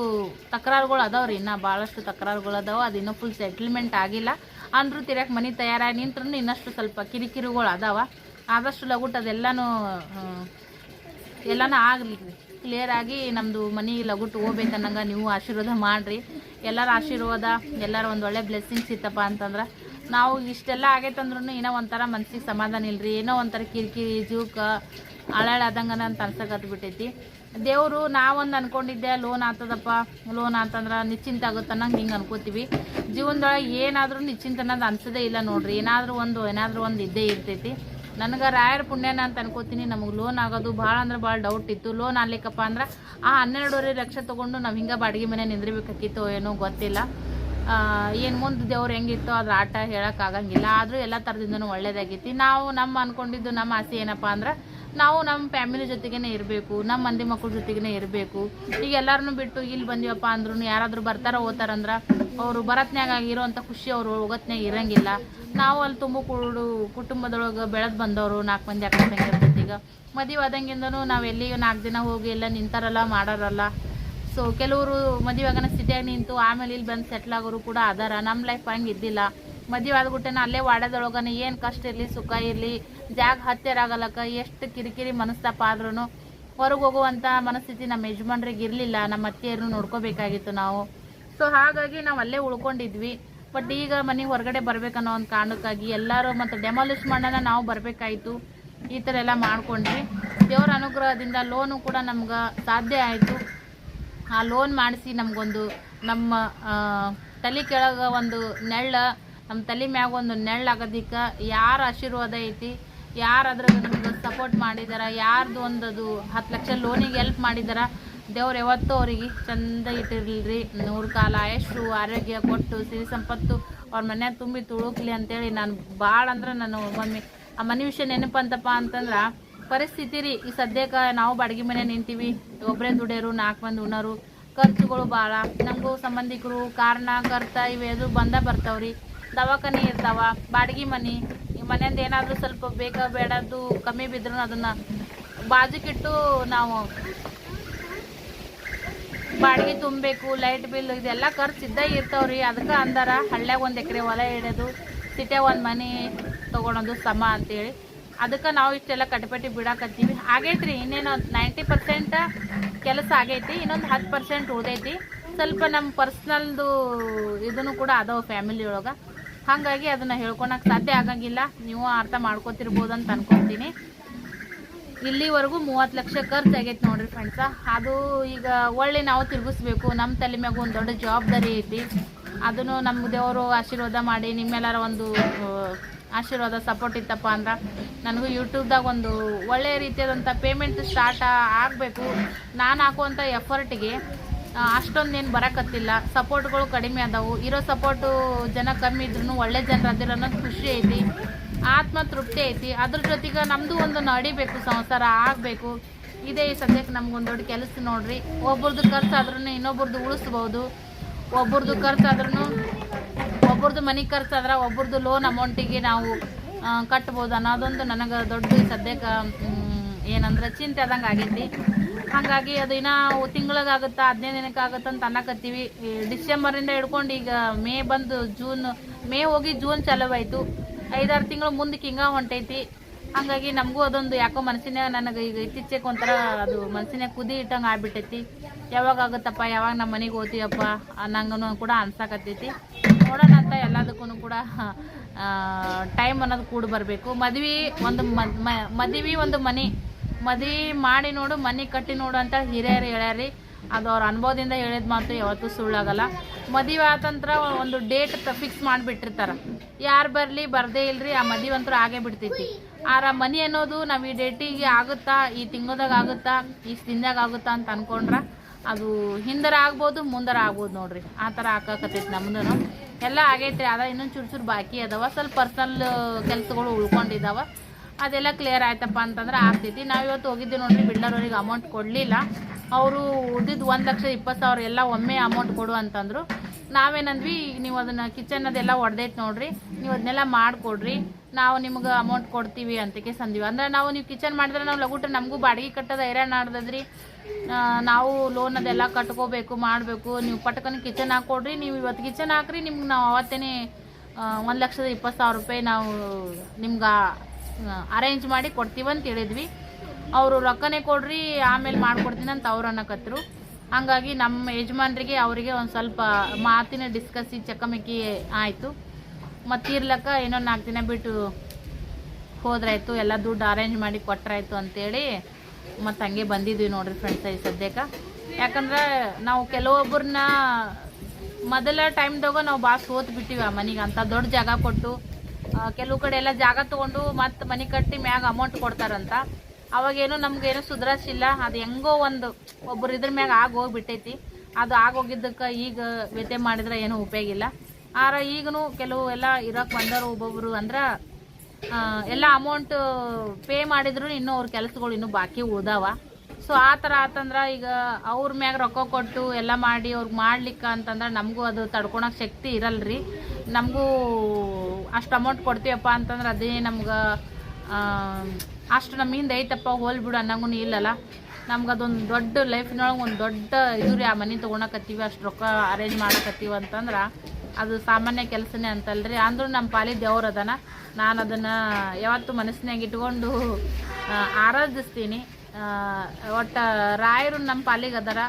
ತಕರಾರುಗಳು ರೀ. ಇನ್ನೂ ಭಾಳಷ್ಟು ತಕರಾರುಗಳು ಅದಾವ. ಅದು ಇನ್ನೂ ಫುಲ್ ಸೆಟ್ಲ್ಮೆಂಟ್ ಆಗಿಲ್ಲ. ಅಂದರೂ ತಿರ್ಯಾಕೆ ಮನೆ ತಯಾರಾಗಿ ನಿಂತ್ರೂ ಇನ್ನಷ್ಟು ಸ್ವಲ್ಪ ಕಿರಿಕಿರಿಗಳು ಅದಾವ. ಆದಷ್ಟು ಲಗುಟ್ ಅದೆಲ್ಲನೂ ಎಲ್ಲನೂ ಆಗಲಿ. ಕ್ಲಿಯರ್ ಆಗಿ ನಮ್ಮದು ಮನೆ ಲಗುಟ್ ಹೋಗ್ಬೇಕನ್ನಂಗೆ ನೀವು ಆಶೀರ್ವಾದ ಮಾಡಿರಿ. ಎಲ್ಲರ ಆಶೀರ್ವಾದ, ಎಲ್ಲರ ಒಂದು ಒಳ್ಳೆ ಬ್ಲೆಸ್ಸಿಂಗ್ಸ್ ಇತ್ತಪ್ಪ ಅಂತಂದ್ರೆ ನಾವು ಇಷ್ಟೆಲ್ಲ ಆಗೈತಂದ್ರೂ ಏನೋ ಒಂಥರ ಮನ್ಸಿಗೆ ಸಮಾಧಾನ ಇಲ್ರಿ. ಏನೋ ಒಂಥರ ಕಿರಿಕಿರಿ, ಜೂಕ ಆದಂಗನ ಅಂತ ಅನ್ಸಕತ್ ಬಿಟ್ಟೈತಿ. ದೇವರು ನಾವೊಂದು ಅನ್ಕೊಂಡಿದ್ದೆ, ಲೋನ್ ಆತದಪ್ಪ, ಲೋನ್ ಆತಂದ್ರೆ ನಿಶ್ಚಿಂತ ಆಗುತ್ತೆ ಅನ್ನಂಗೆ ಹಿಂಗೆ ಅನ್ಕೋತೀವಿ. ಜೀವನದೊಳಗೆ ಏನಾದರೂ ನಿಶ್ಚಿಂತ ಅನ್ನೋದು ಅನ್ಸೋದೇ ಇಲ್ಲ ನೋಡ್ರಿ. ಏನಾದರೂ ಒಂದು ಏನಾದರೂ ಒಂದು ಇದ್ದೇ ಇರ್ತೈತಿ. ನನಗೆ ರಾಯರ ಪುಣ್ಯನ ಅಂತ ಅನ್ಕೋತೀನಿ. ನಮಗೆ ಲೋನ್ ಆಗೋದು ಭಾಳ ಅಂದ್ರೆ ಭಾಳ ಡೌಟ್ ಇತ್ತು. ಲೋನ್ ಆಗ್ಲಿಕ್ಕಪ್ಪ ಅಂದ್ರೆ ಆ ಹನ್ನೆರಡುವರೆ ಲಕ್ಷ ತೊಗೊಂಡು ನಾವು ಹಿಂಗೆ ಬಾಡಿಗೆ ಮನೆ ನಿಂದಿರ್ಬೇಕಾಗಿತ್ತೋ ಏನೋ ಗೊತ್ತಿಲ್ಲ. ಏನು ಮುಂದೆ ದೇವ್ರು ಹೆಂಗಿತ್ತೋ ಅದ್ರ ಆಟ ಹೇಳೋಕ್ಕಾಗಂಗಿಲ್ಲ ಆದರೂ ಎಲ್ಲ ಥರದಿಂದನೂ ಒಳ್ಳೇದಾಗೈತಿ. ನಾವು ನಮ್ಮ ಅಂದ್ಕೊಂಡಿದ್ದು ನಮ್ಮ ಆಸೆ ಏನಪ್ಪ ಅಂದ್ರೆ ನಾವು ನಮ್ಮ ಫ್ಯಾಮಿಲಿ ಜೊತೆಗೇ ಇರಬೇಕು. ನಮ್ಮ ಮಂದಿ ಮಕ್ಕಳ ಜೊತೆಗೇ ಇರಬೇಕು. ಈಗ ಎಲ್ಲರನ್ನೂ ಬಿಟ್ಟು ಇಲ್ಲಿ ಬಂದೀವಪ್ಪ ಅಂದ್ರೂ ಯಾರಾದರೂ ಬರ್ತಾರ ಹೋತಾರಂದ್ರೆ ಅವರು ಬರತ್ನ್ಯಾಗ ಇರೋವಂಥ ಖುಷಿ ಅವರು ಹೋಗತ್ನಾಗ ಇರೋಂಗಿಲ್ಲ. ನಾವು ಅಲ್ಲಿ ತುಂಬ ಕುಡು ಕುಟುಂಬದೊಳಗೆ ಬೆಳೆದು ಬಂದವರು ನಾಲ್ಕು ಮಂದಿ ಅಕ್ಕ ತಂಗಿಯರ ಜೊತೆಗೆ. ಮದುವೆ ಆದಂಗಿಂದನೂ ನಾವು ಎಲ್ಲಿಯೂ ನಾಲ್ಕು ದಿನ ಹೋಗಿ ಎಲ್ಲ ನಿಂತಾರಲ್ಲ, ಮಾಡೋರಲ್ಲ. ಸೊ ಕೆಲವರು ಮದುವೆಗನ ಸಿಟಿಯಾಗ ನಿಂತು ಆಮೇಲೆ ಇಲ್ಲಿ ಬಂದು ಸೆಟ್ಲ್ ಆಗೋರು ಕೂಡ ಅದಾರ. ನಮ್ಮ ಲೈಫ್ ಹಂಗೆ ಇದ್ದಿಲ್ಲ. ಮದುವೆ ಆದ್ಬಿಟ್ಟೆ ಅಲ್ಲೇ ವಾಡದೊಳಗನ ಏನು ಕಷ್ಟ ಇರಲಿ, ಸುಖ ಇರಲಿ, ಜಾಗ ಹತ್ತಿರ ಆಗಲಕ್ಕ ಎಷ್ಟು ಕಿರಿಕಿರಿ ಮನಸ್ತಾಪ ಆದ್ರೂ ಹೊರಗೆ ಹೋಗುವಂಥ ಮನಸ್ಥಿತಿ ನಮ್ಮ ಯಜಮಾನ್ರಿಗೆ ಇರಲಿಲ್ಲ. ನಮ್ಮ ಅತ್ತೆಯರು ನೋಡ್ಕೋಬೇಕಾಗಿತ್ತು ನಾವು. ಸೊ ಹಾಗಾಗಿ ನಾವು ಅಲ್ಲೇ ಉಳ್ಕೊಂಡಿದ್ವಿ. ಬಟ್ ಈಗ ಮನೆಗೆ ಹೊರಗಡೆ ಬರಬೇಕನ್ನೋ ಒಂದು ಕಾರಣಕ್ಕಾಗಿ ಎಲ್ಲರೂ ಮತ್ತು ಡೆಮಾಲಿಷ್ ಮಾಡೋಣ ನಾವು ಬರಬೇಕಾಯಿತು. ಈ ಥರ ಎಲ್ಲ ಮಾಡ್ಕೊಂಡ್ವಿ. ದೇವರ ಅನುಗ್ರಹದಿಂದ ಲೋನು ಕೂಡ ನಮ್ಗೆ ಸಾಧ್ಯ ಆಯಿತು. ಆ ಲೋನ್ ಮಾಡಿಸಿ ನಮಗೊಂದು ನಮ್ಮ ತಲೆ ಕೆಳಗೆ ಒಂದು ನೆಳ್ಳ ನಮ್ಮ ತಲೆ ಮ್ಯಾಗ ಒಂದು ನೆಳ್ಳಾಗೋದಿಕ್ಕೆ ಯಾರ ಆಶೀರ್ವಾದ ಐತಿ? ಯಾರು ಅದ್ರಾಗ ನಮ್ಗೆ ಸಪೋರ್ಟ್ ಮಾಡಿದಾರ? ಯಾರ್ದು ಒಂದು ಅದು ಹತ್ತು ಲಕ್ಷ ಲೋನಿಗೆ ಹೆಲ್ಪ್ ಮಾಡಿದಾರ? ದೇವ್ರು ಯಾವತ್ತೂ ಅವ್ರಿಗೆ ಚಂದ ಇಟ್ಟಿರ್ಲಿ ನೂರು ಕಾಲ ಆಯಸ್ಸು, ಆರೋಗ್ಯ ಕೊಟ್ಟು ಸಿರಿ ಸಂಪತ್ತು ಅವ್ರ ಮನ್ಯಾಗ ತುಂಬಿ ತುಳುಕ್ಲಿ ಅಂತೇಳಿ ನಾನು ಭಾಳ ಅಂದ್ರೆ ನಾನು ಮಮ್ಮಿ ಆ ಮನೆ ವಿಷಯ ನೆನಪಂತಪ್ಪ ಅಂತಂದ್ರೆ ಪರಿಸ್ಥಿತಿ ರೀ ಈ ಸದ್ಯಕ್ಕೆ ನಾವು ಬಾಡಿಗೆ ಮನೆ ನಿಂತೀವಿ. ಒಬ್ಬರೇ ದುಡಿಯೋರು, ನಾಲ್ಕು ಮಂದಿ ಉಣ್ಣರು. ಖರ್ಚುಗಳು ಭಾಳ ನಮಗೂ ಸಂಬಂಧಿಕರು ಕಾರಣ ಕರ್ತ ಇವೆದು ಬಂದ ಬರ್ತಾವ್ರಿ. ದವಾಖಾನೆ ಇರ್ತಾವ. ಬಾಡಿಗೆ ಮನೆ. ಮನೆಯಿಂದ ಏನಾದರೂ ಸ್ವಲ್ಪ ಬೇಗ ಬೇಡದ್ದು ಕಮ್ಮಿ ಬಿದ್ರೂ ಅದನ್ನು ಬಾಜುಕಿಟ್ಟು ನಾವು ಬಾಡಿಗೆ ತುಂಬಬೇಕು. ಲೈಟ್ ಬಿಲ್ ಇದೆಲ್ಲ ಖರ್ಚು ಇದ್ದೇ ಇರ್ತಾವ್ರಿ. ಅದಕ್ಕೆ ಅಂದಾರ ಹಳ್ಳ್ಯಾಗ ಒಂದು ಎಕರೆ ಹೊಲ ಹಿಡಿದು ಸಿಟ್ಯಾಗ ಒಂದು ಮನೆ ತೊಗೊಳೋದು ಸಮ ಅಂತೇಳಿ. ಅದಕ್ಕೆ ನಾವು ಇಷ್ಟೆಲ್ಲ ಕಟಪಟಿ ಬಿಡಾಕತ್ತೀವಿ. ಆಗೈತ್ರಿ, ಇನ್ನೇನು ನೈಂಟಿ ಪರ್ಸೆಂಟ್ ಕೆಲಸ ಆಗೈತಿ, ಇನ್ನೊಂದು ಹತ್ತು ಪರ್ಸೆಂಟ್ ಉಳ್ದೈತಿ. ಸ್ವಲ್ಪ ನಮ್ಮ ಪರ್ಸ್ನಲ್ದು ಇದನ್ನು ಕೂಡ ಅದಾವ ಫ್ಯಾಮಿಲಿ ಒಳಗೆ. ಹಾಗಾಗಿ ಅದನ್ನು ಹೇಳ್ಕೊಳಕ್ಕೆ ಸಾಧ್ಯ ಆಗಂಗಿಲ್ಲ. ನೀವು ಅರ್ಥ ಮಾಡ್ಕೋತಿರ್ಬೋದು ಅಂತ ಅನ್ಕೊತೀನಿ. ಇಲ್ಲಿವರೆಗೂ ಮೂವತ್ತು ಲಕ್ಷ ಖರ್ಚು ಆಗೈತೆ ನೋಡ್ರಿ ಫ್ರೆಂಡ್ಸ ಅದು ಈಗ ಒಳ್ಳೆ ನಾವು ತಿರುಗಿಸ್ಬೇಕು. ನಮ್ಮ ತಲೆ ಮ್ಯಾಗ ಒಂದು ದೊಡ್ಡ ಜವಾಬ್ದಾರಿ ಐತಿ. ಅದನ್ನು ನಮ್ಮ ದೇವರು ಆಶೀರ್ವಾದ ಮಾಡಿ ನಿಮ್ಮೆಲ್ಲರ ಒಂದು ಆಶೀರ್ವಾದ ಸಪೋರ್ಟ್ ಇತ್ತಪ್ಪ ಅಂದ್ರೆ ನನಗೂ ಯೂಟ್ಯೂಬ್ದಾಗ ಒಂದು ಒಳ್ಳೆಯ ರೀತಿಯಾದಂಥ ಪೇಮೆಂಟ್ ಸ್ಟಾರ್ಟ್ ಆಗಬೇಕು. ನಾನು ಹಾಕುವಂಥ ಎಫರ್ಟಿಗೆ ಅಷ್ಟೊಂದೇನು ಬರಕತ್ತಿಲ್ಲ. ಸಪೋರ್ಟ್ಗಳು ಕಡಿಮೆ ಅದಾವು. ಇರೋ ಸಪೋರ್ಟು ಜನ ಕಮ್ಮಿ ಇದ್ರೂ ಒಳ್ಳೆ ಜನರು ಅದಿರ ಖುಷಿ ಐತಿ. ಆತ್ಮ ತೃಪ್ತಿ ಐತಿ. ಅದ್ರ ಜೊತೆಗೆ ನಮ್ಮದು ಒಂದು ನಡಿಬೇಕು, ಸಂಸಾರ ಆಗಬೇಕು. ಇದೇ ಸದ್ಯಕ್ಕೆ ನಮ್ಗೊಂದು ದೊಡ್ಡ ಕೆಲಸ ನೋಡ್ರಿ. ಖರ್ಚು ಆದ್ರೂ ಇನ್ನೊಬ್ರದ್ದು ಉಳಿಸ್ಬೋದು. ಒಬ್ರದ್ದು ಖರ್ಚು ಒಬ್ರದ್ದು ಮನೆ ಖರ್ಚಾದ್ರೆ ಒಬ್ರದ್ದು ಲೋನ್ ಅಮೌಂಟಿಗೆ ನಾವು ಕಟ್ಬೋದು ಅನ್ನೋದೊಂದು ನನಗೆ ದೊಡ್ಡ ಸದ್ಯಕ್ಕೆ ಏನಂದ್ರೆ ಚಿಂತೆ ಆದಂಗೆ ಆಗೈತಿ. ಹಾಗಾಗಿ ಅದು ಇನ್ನೂ ತಿಂಗಳಿಗಾಗುತ್ತಾ, ಹದಿನೈದು ದಿನಕ್ಕೆ ಅಂತ ಅನ್ನಕತ್ತೀವಿ. ಡಿಸೆಂಬರಿಂದ ಹಿಡ್ಕೊಂಡು ಈಗ ಮೇ ಬಂದು ಜೂನ್, ಮೇ ಹೋಗಿ ಜೂನ್ ಚಾಲುವಾಯಿತು. ಐದಾರು ತಿಂಗಳು ಮುಂದಕ್ಕೆ ಹಿಂಗ ಹೊಂಟೈತಿ. ಹಂಗಾಗಿ ನಮಗೂ ಅದೊಂದು ಯಾಕೋ ಮನಸ್ಸಿನ ನನಗೆ ಈಗ ಇತ್ತೀಚೆಗೆ ಒಂಥರ ಅದು ಮನಸ್ಸಿನ ಕುದಿ ಇಟ್ಟಂಗೆ ಆಗ್ಬಿಟ್ಟೈತಿ. ಯಾವಾಗ ಆಗುತ್ತಪ್ಪ, ಯಾವಾಗ ನಮ್ಮ ಮನೆಗೆ ಹೋಗ್ತೀವಪ್ಪ ನಂಗೂ ಕೂಡ ಅನ್ಸಾಕತ್ತೈತಿ. ನೋಡೋಣ ಅಂತ ಎಲ್ಲದಕ್ಕೂ ಕೂಡ ಟೈಮ್ ಅನ್ನೋದು ಕೂಡ ಬರಬೇಕು. ಮದ್ವೆ ಒಂದು ಮದುವೆ ಒಂದು ಮನೆ. ಮದ್ವೆ ಮಾಡಿ ನೋಡು, ಮನೆ ಕಟ್ಟಿ ನೋಡು ಅಂತ ಹಿರಿಯರು ಹೇಳ್ಯಾರಿ. ಅದು ಅವ್ರ ಅನುಭವದಿಂದ ಹೇಳಿದ ಮಾತು ಯಾವತ್ತೂ ಸುಳ್ಳಾಗಲ್ಲ. ಮದುವೆ ಆತಂತ್ರ ಒಂದು ಡೇಟ್ ಫಿಕ್ಸ್ ಮಾಡಿಬಿಟ್ಟಿರ್ತಾರೆ. ಯಾರು ಬರಲಿ, ಬರದೇ ಇಲ್ರಿ, ಆ ಮದುವೆ ಅಂತೂ ಆಗೇ ಬಿಡ್ತೈತಿ. ಆರ ಮನಿ ಅನ್ನೋದು ನಾವು ಈ ಡೇಟಿಗೆ ಆಗುತ್ತಾ, ಈ ತಿಂಗಳದಾಗ ಆಗುತ್ತಾ, ಈ ದಿನದಾಗ ಆಗುತ್ತಾ ಅಂತ ಅನ್ಕೊಂಡ್ರ ಅದು ಹಿಂದರ ಆಗ್ಬೋದು, ಮುಂದರ ಆಗ್ಬೋದು ನೋಡ್ರಿ. ಆ ಥರ ಹಾಕಕತ್ತೈತಿ ನಮ್ದು ಎಲ್ಲ ಆಗೈತೆ ಅದ ಇನ್ನೊಂದು ಚೂರು ಚೂರು ಬಾಕಿ ಅದಾವ. ಸ್ವಲ್ಪ ಪರ್ಸನಲ್ ಕೆಲಸಗಳು ಉಳ್ಕೊಂಡಿದ್ದಾವ ಅದೆಲ್ಲ ಕ್ಲಿಯರ್ ಆಯ್ತಪ್ಪ ಅಂತಂದ್ರೆ ಆಗ್ತೈತಿ. ನಾವು ಇವತ್ತು ಹೋಗಿದ್ದೆ ನೋಡ್ರಿ ಬಿಲ್ಡರ್ ಅವ್ರಿಗೆ ಅಮೌಂಟ್ ಕೊಡಲಿಲ್ಲ. ಅವರು ಉಳಿದಿದ್ದು ಒಂದು ಲಕ್ಷ ಇಪ್ಪತ್ತು ಸಾವಿರ ಎಲ್ಲ ಒಮ್ಮೆ ಅಮೌಂಟ್ ಕೊಡು ಅಂತಂದ್ರು. ನಾವೇನಂದ್ವಿ, ನೀವು ಅದನ್ನು ಕಿಚನ್ ಅದೆಲ್ಲ ಒಡೆದೈತೆ ನೋಡ್ರಿ. ನೀವು ಅದನ್ನೆಲ್ಲ ಮಾಡಿಕೊಡ್ರಿ. ನಾವು ನಿಮ್ಗೆ ಅಮೌಂಟ್ ಕೊಡ್ತೀವಿ ಅಂತಕ್ಕೆ ಸಂದೀವಿ. ಅಂದ್ರೆ ನಾವು ನೀವು ಕಿಚನ್ ಮಾಡಿದ್ರೆ ನಾವು ಲಗುಟ್ರೆ ನಮಗೂ ಬಾಡಿಗೆ ಕಟ್ಟೋದು ಹೈರಾಣ ಆಡ್ದದ್ರಿ ನಾವು ಲೋನ್ ಅದೆಲ್ಲ ಕಟ್ಕೋಬೇಕು, ಮಾಡಬೇಕು. ನೀವು ಪಟ್ಕನ ಕಿಚನ್ ಹಾಕ್ಕೊಡ್ರಿ ನೀವು ಇವತ್ತು ಕಿಚನ್ ಹಾಕ್ರಿ, ನಿಮ್ಗೆ ನಾವು ಅವತ್ತೇನೆ ಒಂದು ಲಕ್ಷದ ಇಪ್ಪತ್ತು ಸಾವಿರ ರೂಪಾಯಿ ನಾವು ನಿಮ್ಗೆ ಅರೇಂಜ್ ಮಾಡಿ ಕೊಡ್ತೀವಂತ ಹೇಳಿದ್ವಿ. ಅವರು ರೊಕ್ಕನೇ ಕೊಡ್ರಿ, ಆಮೇಲೆ ಮಾಡ್ಕೊಡ್ತೀನಿ ಅಂತ ಅವ್ರು ಅನ್ನಕತ್ರು. ಹಂಗಾಗಿ ನಮ್ಮ ಯಜಮಾನ್ರಿಗೆ ಅವರಿಗೆ ಒಂದು ಸ್ವಲ್ಪ ಮಾತಿನ ಡಿಸ್ಕಸಿ ಚಕಮಕಿ ಆಯಿತು. ಮತ್ತು ಇರ್ಲಕ್ಕ ಇನ್ನೊಂದು ನಾಲ್ಕು ದಿನ ಬಿಟ್ಟು ಹೋದ್ರಾಯ್ತು, ಎಲ್ಲ ದುಡ್ಡು ಅರೇಂಜ್ ಮಾಡಿ ಕೊಟ್ಟರಾಯ್ತು ಅಂತೇಳಿ ಮತ್ತು ಹಂಗೆ ಬಂದಿದ್ವಿ ನೋಡ್ರಿ ಫ್ರೆಂಡ್ಸ್ ಈ ಸದ್ಯಕ್ಕೆ. ಯಾಕಂದ್ರೆ ನಾವು ಕೆಲವೊಬ್ಬರನ್ನ ಮೊದಲ ಟೈಮ್ದಾಗ ನಾವು ಭಾಳ ಸೋತ್ ಬಿಟ್ಟಿವಿ ಆ ಮನೆಗೆ, ಅಂತ ದೊಡ್ಡ ಜಾಗ ಕೊಟ್ಟು ಕೆಲವು ಕಡೆ ಎಲ್ಲ ಜಾಗ ತೊಗೊಂಡು ಮತ್ತು ಮನೆ ಕಟ್ಟಿ ಮ್ಯಾಗ ಅಮೌಂಟ್ ಕೊಡ್ತಾರಂತ. ಅವಾಗೇನು ನಮಗೇನು ಸುಧಾರಿಸಿಲ್ಲ, ಅದು ಹೆಂಗೋ ಒಂದು ಒಬ್ಬರು ಇದ್ರ ಮ್ಯಾಗ ಆಗೋಗ್ಬಿಟ್ಟೈತಿ ಅದು ಆಗೋಗಿದ್ದಕ್ಕೆ ಈಗ ವ್ಯತೆ ಮಾಡಿದ್ರೆ ಏನೂ ಉಪಯೋಗ ಇಲ್ಲ. ಆರ ಈಗನು ಕೆಲವು ಎಲ್ಲ ಇರಕ್ಕೆ ಬಂದರು ಒಬ್ಬೊಬ್ರು ಅಂದ್ರೆ ಎಲ್ಲ ಅಮೌಂಟ್ ಪೇ ಮಾಡಿದ್ರು ಇನ್ನೂ ಅವ್ರ ಕೆಲಸಗಳು ಇನ್ನೂ ಬಾಕಿ ಉಳ್ದಾವ. ಸೊ ಆ ಥರ ಆತಂದ್ರೆ ಈಗ ಅವ್ರ ಮ್ಯಾಗ ರೊಕ್ಕ ಕೊಟ್ಟು ಎಲ್ಲ ಮಾಡಿ ಅವ್ರಿಗೆ ಮಾಡ್ಲಿಕ್ಕೆ ಅಂತಂದ್ರೆ ನಮಗೂ ಅದು ತಡ್ಕೊಳಕ್ಕೆ ಶಕ್ತಿ ಇರಲ್ರಿ. ನಮಗೂ ಅಷ್ಟು ಅಮೌಂಟ್ ಕೊಡ್ತೀವಪ್ಪ ಅಂತಂದ್ರೆ ಅದೇ ನಮ್ಗೆ ಅಷ್ಟು ನಮ್ಮಿಂದ ಐತಪ್ಪ ಹೋಲ್ಬಿಡು ಅನ್ನಂಗೂ ಇಲ್ಲಲ್ಲ. ನಮ್ಗೆ ಅದೊಂದು ದೊಡ್ಡ ಲೈಫ್ನೊಳಗೆ ಒಂದು ದೊಡ್ಡ ಇದು ರೀ ಆ ಮನೆ ತೊಗೊಳಕತ್ತೀವಿ ಅಷ್ಟು ರೊಕ್ಕ ಅರೇಂಜ್ ಮಾಡಕತ್ತೀವಿ ಅಂತಂದ್ರೆ ಅದು ಸಾಮಾನ್ಯ ಕೆಲಸನೇ ಅಂತಲ್ರಿ. ಅಂದರೂ ನಮ್ಮ ಪಾಲಿ ದೇವ್ರು ಅದನ. ನಾನು ಅದನ್ನು ಯಾವತ್ತೂ ಮನಸ್ಸಿನಾಗ ಇಟ್ಕೊಂಡು ಆರಾಧಿಸ್ತೀನಿ. ಒಟ್ಟು ರಾಯರು ನಮ್ಮ ಪಾಲಿಗೆ ಅದರ.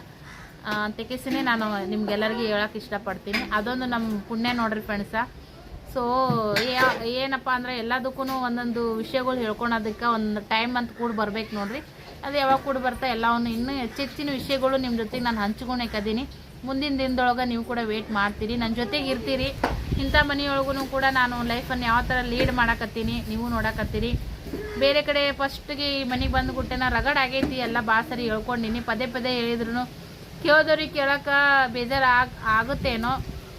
ತೆಗೆಸಿನೇ ನಾನು ನಿಮ್ಗೆಲ್ಲರಿಗೂ ಹೇಳಕ್ಕೆ ಇಷ್ಟಪಡ್ತೀನಿ. ಅದೊಂದು ನಮ್ಮ ಪುಣ್ಯ ನೋಡ್ರಿ ಫ್ರೆಂಡ್ಸ. ಸೊ ಏನಪ್ಪ ಅಂದ್ರೆ ಎಲ್ಲದಕ್ಕೂ ಒಂದೊಂದು ವಿಷಯಗಳು ಹೇಳ್ಕೊಳೋದಕ್ಕೆ ಒಂದು ಟೈಮ್ ಅಂತ ಕೂಡ ಬರ್ಬೇಕು ನೋಡ್ರಿ. ಅದು ಯಾವಾಗ ಕೂಡ ಬರ್ತಾ ಎಲ್ಲವನ್ನು ಇನ್ನೂ ಹೆಚ್ಚೆಚ್ಚಿನ ವಿಷಯಗಳು ನಿಮ್ಮ ಜೊತೆಗೆ ನಾನು ಹಂಚ್ಕೊಳಕದೀನಿ ಮುಂದಿನ ದಿನದೊಳಗೆ ನೀವು ಕೂಡ ವೇಟ್ ಮಾಡ್ತೀರಿ. ನನ್ನ ಜೊತೆಗೆ ಇರ್ತೀರಿ. ಇಂಥ ಮನೆಯೊಳಗೂ ಕೂಡ ನಾನು ಲೈಫನ್ನು ಯಾವ ಥರ ಲೀಡ್ ಮಾಡಕತ್ತೀನಿ ನೀವು ನೋಡಕತ್ತೀರಿ. ಬೇರೆ ಕಡೆ ಫಸ್ಟ್ಗೆ ಈ ಮನೆಗೆ ಗುಟ್ಟೆನ ರಗಡ್ ಆಗೈತಿ. ಎಲ್ಲ ಭಾಳ ಸರಿ ಹೇಳ್ಕೊಂಡಿನಿ. ಪದೇ ಪದೇ ಹೇಳಿದ್ರು ಕೇಳೋದವ್ರಿಗೆ ಕೇಳೋಕೆ ಬೇಜಾರು ಆಗ ಆಗುತ್ತೇನೋ?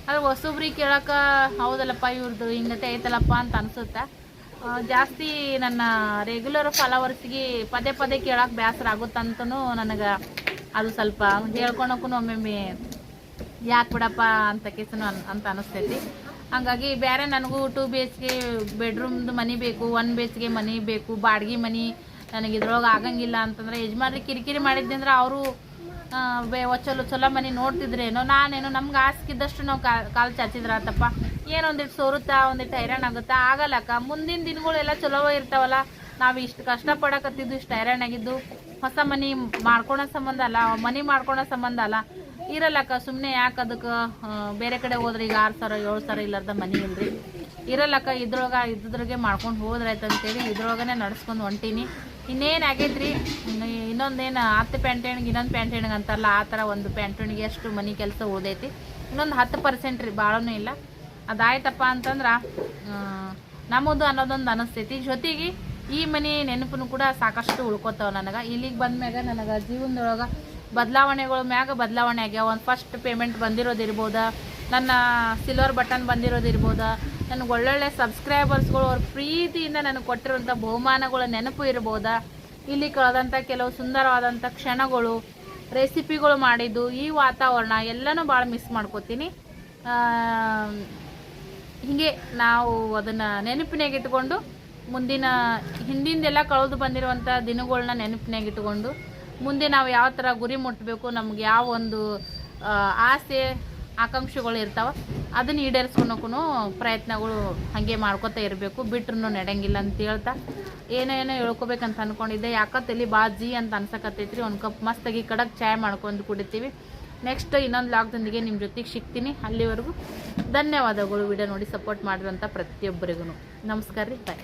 ಆದರೆ ಹೊಸೊಬ್ರಿಗೆ ಕೇಳೋಕೆ, ಹೌದಲ್ಲಪ್ಪ ಇವ್ರದ್ದು ಹಿಂಗತೆ ಐತಲ್ಲಪ್ಪ ಅಂತ ಅನಿಸುತ್ತೆ. ಜಾಸ್ತಿ ನನ್ನ ರೆಗ್ಯುಲರ್ ಫಾಲೋವರ್ಸ್ಗೆ ಪದೇ ಪದೇ ಕೇಳೋಕೆ ಬೇಸರ ಆಗುತ್ತಂತೂ ನನಗೆ ಅದು ಸ್ವಲ್ಪ ಹೇಳ್ಕೊಳಕ್ಕೂ ಒಮ್ಮೊಮ್ಮೆ ಯಾಕೆ ಬಿಡಪ್ಪ ಅಂತ ಕೇಸನು ಅಂತ ಅನಿಸ್ತೈತಿ. ಹಾಗಾಗಿ ಬೇರೆ ನನಗೂ ಟೂ ಬಿ ಎಚ್ ಕೆ ಬೆಡ್ರೂಮ್ದು ಮನೆ ಬೇಕು, ಒನ್ ಬಿ ಎಚ್ಗೆ ಮನೆ ಬೇಕು, ಬಾಡಿಗೆ ಮನೆ ನನಗೆ ಇದ್ರೊಳಗೆ ಆಗಂಗಿಲ್ಲ ಅಂತಂದ್ರೆ ಯಜಮಾನ್ರಿ ಕಿರಿಕಿರಿ ಮಾಡಿದ್ದೆ ಅಂದ್ರೆ ಅವರು ಬೇ ಚಲೋ ಚಲೋ ಮನೆ ನೋಡ್ತಿದ್ರೇನೋ, ನಾನೇನು ನಮ್ಗೆ ಆಸ್ಕಿದ್ದಷ್ಟು ನಾವು ಕಾಲು ಚಾಚಿದ್ರಾತಪ್ಪ. ಏನೋ ಒಂದಿಟ್ಟು ಸೋರುತ್ತಾ ಒಂದಿಟ್ಟು ಹೈರಾಣ ಆಗುತ್ತಾ, ಆಗಲ್ಲಕ್ಕ. ಮುಂದಿನ ದಿನಗಳೆಲ್ಲ ಚಲೋ ಇರ್ತಾವಲ್ಲ. ನಾವು ಇಷ್ಟು ಕಷ್ಟಪಡಕತ್ತಿದ್ದು ಇಷ್ಟು ಹೈರಾಣಾಗಿದ್ದು ಹೊಸ ಮನೆ ಮಾಡ್ಕೊಳೋ ಸಂಬಂಧ ಅಲ್ಲ, ಮನೆ ಮಾಡ್ಕೊಳೋ ಸಂಬಂಧ ಅಲ್ಲ. ಇರಲ್ಲಕ್ಕ ಸುಮ್ಮನೆ ಯಾಕೆ ಅದಕ್ಕೆ ಬೇರೆ ಕಡೆ ಹೋದ್ರೆ ಈಗ ಆರು ಸಾವಿರ, ಏಳು ಸಾವಿರ ಇಲ್ಲಾರ್ದ ಮನೆ ಇಲ್ರಿ. ಇರಲ್ಲಕ್ಕ ಇದ್ರೊಳಗೆ ಇದ್ರೊಳಗೆ ಮಾಡ್ಕೊಂಡು ಹೋದ್ರಾಯ್ತು ಅಂತೇಳಿ ಇದ್ರೊಳಗನೆ ನಡ್ಸ್ಕೊಂಡು ಹೊಂಟೀನಿ. ಇನ್ನೇನು ಆಗೈತ್ರಿ? ಇನ್ನೊಂದೇನು ಹತ್ತು ಪ್ಯಾಂಟ್ ಹೆಣ್ಗೆ ಇನ್ನೊಂದು ಪ್ಯಾಂಟ್ ಹೆಣ್ಗೆ ಅಂತಾರಲ್ಲ, ಆ ಥರ ಒಂದು ಪ್ಯಾಂಟ್ ಹೆಣ್ಣಿಗೆ ಅಷ್ಟು ಮನೆ ಕೆಲಸ ಓದೈತಿ ಇನ್ನೊಂದು ಹತ್ತು ಪರ್ಸೆಂಟ್ ರೀ ಭಾಳನೂ ಇಲ್ಲ. ಅದಾಯ್ತಪ್ಪ ಅಂತಂದ್ರೆ ನಮ್ಮದು ಅನ್ನೋದೊಂದು ಅನಿಸ್ತೈತಿ. ಜೊತೆಗೆ ಈ ಮನೆ ನೆನಪನ್ನು ಕೂಡ ಸಾಕಷ್ಟು ಉಳ್ಕೊತಾವೆ ನನಗೆ. ಇಲ್ಲಿಗೆ ಬಂದ್ಮ್ಯಾಗ ನನಗೆ ಜೀವನದೊಳಗೆ ಬದಲಾವಣೆಗಳ ಮ್ಯಾಗ ಬದಲಾವಣೆ ಆಗ್ಯಾವ. ಒಂದು ಫಸ್ಟ್ ಪೇಮೆಂಟ್ ಬಂದಿರೋದಿರ್ಬೋದಾ ನನ್ನ ಸಿಲ್ವರ್ ಬಟನ್ ಬಂದಿರೋದಿರ್ಬೋದು ನನಗೆ ಒಳ್ಳೊಳ್ಳೆ ಸಬ್ಸ್ಕ್ರೈಬರ್ಸ್ಗಳು ಅವ್ರ ಪ್ರೀತಿಯಿಂದ ನನಗೆ ಕೊಟ್ಟಿರುವಂಥ ಬಹುಮಾನಗಳ ನೆನಪು ಇರ್ಬೋದಾ. ಇಲ್ಲಿ ಕಳೆದಂಥ ಕೆಲವು ಸುಂದರವಾದಂಥ ಕ್ಷಣಗಳು ರೆಸಿಪಿಗಳು ಮಾಡಿದ್ದು ಈ ವಾತಾವರಣ ಎಲ್ಲನೂ ಭಾಳ ಮಿಸ್ ಮಾಡ್ಕೋತೀನಿ. ಹೀಗೆ ನಾವು ಅದನ್ನು ನೆನಪಿನಾಗ ಇಟ್ಕೊಂಡು ಮುಂದಿನ ಹಿಂದಿಂದೆಲ್ಲ ಕಳೆದು ಬಂದಿರುವಂಥ ದಿನಗಳನ್ನ ನೆನಪಿನಾಗ ಇಟ್ಕೊಂಡು ಮುಂದೆ ನಾವು ಯಾವ ಥರ ಗುರಿ ಮುಟ್ಟಬೇಕು ನಮ್ಗೆ ಯಾವ ಒಂದು ಆಸೆ, ಆಕಾಂಕ್ಷೆಗಳು ಇರ್ತಾವ, ಅದನ್ನು ಈಡೇರಿಸ್ಕೊಳಕ್ಕೂ ಪ್ರಯತ್ನಗಳು ಹಾಗೆ ಮಾಡ್ಕೊತಾ ಇರಬೇಕು. ಬಿಟ್ರು ನಡೆಯಂಗಿಲ್ಲ ಅಂತ ಹೇಳ್ತಾ, ಏನೋ ಏನೋ ಹೇಳ್ಕೊಬೇಕಂತ ಅನ್ಕೊಂಡಿದ್ದೆ. ಯಾಕ ತಲೆ ಬಾಜಿ ಅಂತ ಅನ್ಸಕತ್ತೈತ್ರಿ. ಒಂದು ಕಪ್ ಮಸ್ತಾಗಿ ಕಡಕ್ ಚಾಯ್ ಮಾಡ್ಕೊಂಡು ಕುಡಿತೀವಿ. ನೆಕ್ಸ್ಟ್ ಇನ್ನೊಂದು ಲಾಕ್ದೊಂದಿಗೆ ನಿಮ್ಮ ಜೊತೆಗೆ ಸಿಗ್ತೀನಿ. ಅಲ್ಲಿವರೆಗೂ ಧನ್ಯವಾದಗಳು. ವಿಡಿಯೋ ನೋಡಿ ಸಪೋರ್ಟ್ ಮಾಡಿದಂಥ ಪ್ರತಿಯೊಬ್ಬರಿಗೂ ನಮಸ್ಕಾರ ರೀ ಬಾಯ್